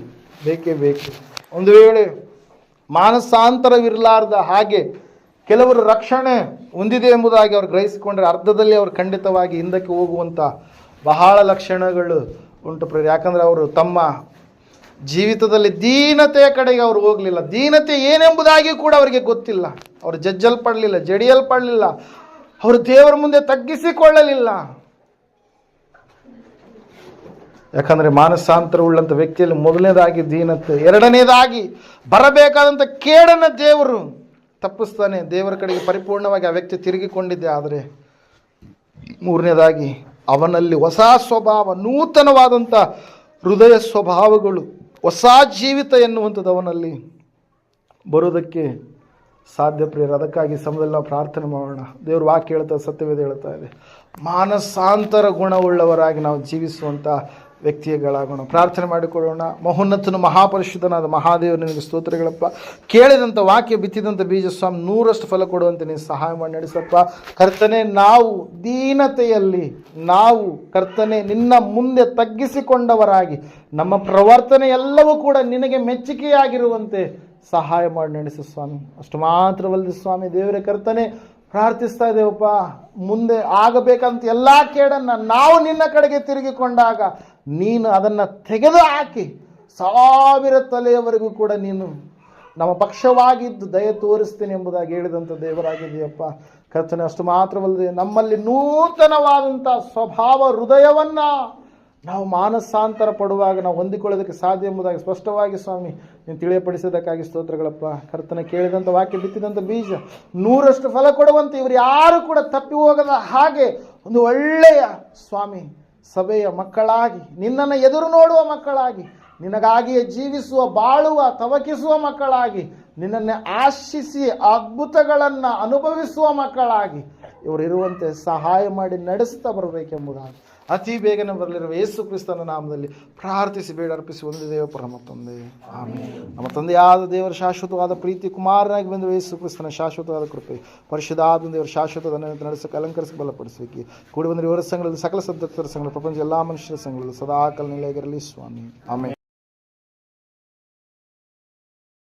A: ಬೇಕೇ ಬೇಕು. ಒಂದು ವೇಳೆ ಮಾನಸಾಂತರವಿರಲಾರ್ದ ಹಾಗೆ ಕೆಲವರು ರಕ್ಷಣೆ ಹೊಂದಿದೆ ಎಂಬುದಾಗಿ ಅವರು ಗ್ರಹಿಸಿಕೊಂಡ್ರೆ ಅರ್ಧದಲ್ಲಿ ಅವರು ಖಂಡಿತವಾಗಿ ಹಿಂದಕ್ಕೆ ಹೋಗುವಂಥ ಬಹಳ ಲಕ್ಷಣಗಳು ಉಂಟು ಪ್ರ ಯಾಕಂದರೆ ಅವರು ತಮ್ಮ ಜೀವಿತದಲ್ಲಿ ದೀನತೆಯ ಕಡೆಗೆ ಅವರು ಹೋಗಲಿಲ್ಲ. ದೀನತೆ ಏನೆಂಬುದಾಗಿ ಕೂಡ ಅವರಿಗೆ ಗೊತ್ತಿಲ್ಲ. ಅವರು ಜಜ್ಜಲ್ಪಡಲಿಲ್ಲ, ಜಡಿಯಲ್ಪಡಲಿಲ್ಲ. ಅವರು ದೇವರ ಮುಂದೆ ತಗ್ಗಿಸಿಕೊಳ್ಳಲಿಲ್ಲ. ಯಾಕಂದರೆ ಮಾನಸಾಂತರ ಉಳ್ಳಂಥ ವ್ಯಕ್ತಿಯಲ್ಲಿ ಮೊದಲನೇದಾಗಿ ದೀನತೆ, ಎರಡನೇದಾಗಿ ಬರಬೇಕಾದಂಥ ಕೇಡನ್ನು ದೇವರು ತಪ್ಪಿಸ್ತಾನೆ. ದೇವರ ಕಡೆಗೆ ಪರಿಪೂರ್ಣವಾಗಿ ಆ ವ್ಯಕ್ತಿ ತಿರುಗಿಕೊಂಡಿದ್ದೆ. ಆದರೆ ಮೂರನೇದಾಗಿ ಅವನಲ್ಲಿ ಹೊಸ ಸ್ವಭಾವ ನೂತನವಾದಂಥ ಹೃದಯ ಸ್ವಭಾವಗಳು, ಹೊಸ ಜೀವಿತ ಎನ್ನುವಂಥದ್ದು ಅವನಲ್ಲಿ ಬರೋದಕ್ಕೆ ಸಾಧ್ಯ ಪ್ರಿಯರು. ಅದಕ್ಕಾಗಿ ಸಮಯದಲ್ಲಿ ನಾವು ಪ್ರಾರ್ಥನೆ ಮಾಡೋಣ. ದೇವರು ವಾಕ್ಯ ಹೇಳ್ತಾ, ಸತ್ಯವೇದ ಹೇಳ್ತಾ ಇದೆ. ಮಾನಸಾಂತರ ಗುಣವುಳ್ಳವರಾಗಿ ನಾವು ಜೀವಿಸುವಂಥ ವ್ಯಕ್ತಿಗಳಾಗೋಣ. ಪ್ರಾರ್ಥನೆ ಮಾಡಿಕೊಳ್ಳೋಣ. ಮಹೋನ್ನತನು ಮಹಾಪರಿಶುದ್ಧನಾದ ಮಹಾದೇವರು ನಿನಗೆ ಸ್ತೋತ್ರಗಳಪ್ಪ. ಕೇಳಿದಂಥ ವಾಕ್ಯ ಬಿತ್ತಿದಂಥ ಬೀಜ ಸ್ವಾಮಿ ನೂರಷ್ಟು ಫಲ ಕೊಡುವಂತೆ ನೀನು ಸಹಾಯ ಮಾಡಿ ನಡೆಸಪ್ಪ. ಕರ್ತನೆ, ನಾವು ದೀನತೆಯಲ್ಲಿ, ನಾವು ಕರ್ತನೆ, ನಿನ್ನ ಮುಂದೆ ತಗ್ಗಿಸಿಕೊಂಡವರಾಗಿ, ನಮ್ಮ ಪ್ರವರ್ತನೆ ಎಲ್ಲವೂ ಕೂಡ ನಿನಗೆ ಮೆಚ್ಚುಗೆಯಾಗಿರುವಂತೆ ಸಹಾಯ ಮಾಡಿ ನಡೆಸು ಸ್ವಾಮಿ. ಅಷ್ಟು ಮಾತ್ರವಲ್ಲದೆ ಸ್ವಾಮಿ, ದೇವರ ಕರ್ತನೆ, ಪ್ರಾರ್ಥಿಸ್ತಾ ಇದ್ದೇವಪ್ಪ. ಮುಂದೆ ಆಗಬೇಕಂತ ಎಲ್ಲ ಕೇಡನ್ನು ನಾವು ನಿನ್ನ ಕಡೆಗೆ ತಿರುಗಿಕೊಂಡಾಗ ನೀನು ಅದನ್ನು ತೆಗೆದು ಹಾಕಿ ಸಾವಿರ ತಲೆಯವರೆಗೂ ಕೂಡ ನೀನು ನಮ್ಮ ಪಕ್ಷವಾಗಿದ್ದು ದಯ ತೋರಿಸ್ತೇನೆ ಎಂಬುದಾಗಿ ಹೇಳಿದಂಥ ದೇವರಾಗಿದೆಯಪ್ಪ ಕರ್ತನೆ, ಅಷ್ಟು ಮಾತ್ರವಲ್ಲದೆ ನಮ್ಮಲ್ಲಿ ನೂತನವಾದಂಥ ಸ್ವಭಾವ ಹೃದಯವನ್ನು ನಾವು ಮಾನಸಾಂತರ ಪಡುವಾಗ ನಾವು ಹೊಂದಿಕೊಳ್ಳೋದಕ್ಕೆ ಸಾಧ್ಯ ಎಂಬುದಾಗಿ ಸ್ಪಷ್ಟವಾಗಿ ಸ್ವಾಮಿ, ನೀನು ತಿಳಿಯಪಡಿಸೋದಕ್ಕಾಗಿ ಸ್ತೋತ್ರಗಳಪ್ಪ. ಕರ್ತನ ಕೇಳಿದಂಥ ವಾಕ್ಯ ಬಿತ್ತಿದಂಥ ಬೀಜ ನೂರಷ್ಟು ಫಲ ಕೊಡುವಂತೆ ಇವರು ಯಾರು ಕೂಡ ತಪ್ಪಿ ಹೋಗದ ಹಾಗೆ ಒಂದು ಒಳ್ಳೆಯ ಸ್ವಾಮಿ ಸಭೆಯ ಮಕ್ಕಳಾಗಿ, ನಿನ್ನನ್ನು ಎದುರು ನೋಡುವ ಮಕ್ಕಳಾಗಿ, ನಿನಗಾಗಿಯೇ ಜೀವಿಸುವ, ಬಾಳುವ, ತವಕಿಸುವ ಮಕ್ಕಳಾಗಿ, ನಿನ್ನನ್ನು ಆಶಿಸಿ ಅದ್ಭುತಗಳನ್ನು ಅನುಭವಿಸುವ ಮಕ್ಕಳಾಗಿ, ಇವರಿರುವಂತೆ ಸಹಾಯ ಮಾಡಿ ನಡೆಸ್ತಾ ಬರಬೇಕೆಂಬುದಾಗಿ. ಅತಿ ಬೇಗನೆ ಬರಲಿರುವ ಯೇಸು ಕ್ರಿಸ್ತನ ನಾಮದಲ್ಲಿ ಪ್ರಾರ್ಥಿಸಿ ಬೇಡ ಅರ್ಪಿಸಿ ಒಂದು ದೇವ ಪರಮ ತಂದೆ. ನಮ್ಮ ತಂದೆಯಾದ ದೇವರ ಶಾಶ್ವತವಾದ ಪ್ರೀತಿ ಕುಮಾರನಾಗಿ ಬಂದ ಯೇಸು ಕ್ರಿಸ್ತನ ಶಾಶ್ವತವಾದ ಕೃಪೆ. ಪರಿಶುದ್ಧಾದ ದೇವರ ಶಾಶ್ವತ ನಡೆಸಕ್ಕೆ ಅಲಂಕರಿಸಿ ಬಲಪಡಿಸಲಿಕ್ಕೆ ಕೂಡಿ ಬಂದರೆ ಇವರ ಸಂಘದಲ್ಲಿ ಸಕಲ ಸದ್ದಕ್ತರ ಸಂಘಗಳು ಪ್ರಪಂಚ ಎಲ್ಲ ಮನುಷ್ಯರ ಸಂಘಗಳು ಸದಾ ಕಾಲ ನಿಲೆಯಾಗಿರಲಿ ಸ್ವಾಮಿ. ಆಮೇಲೆ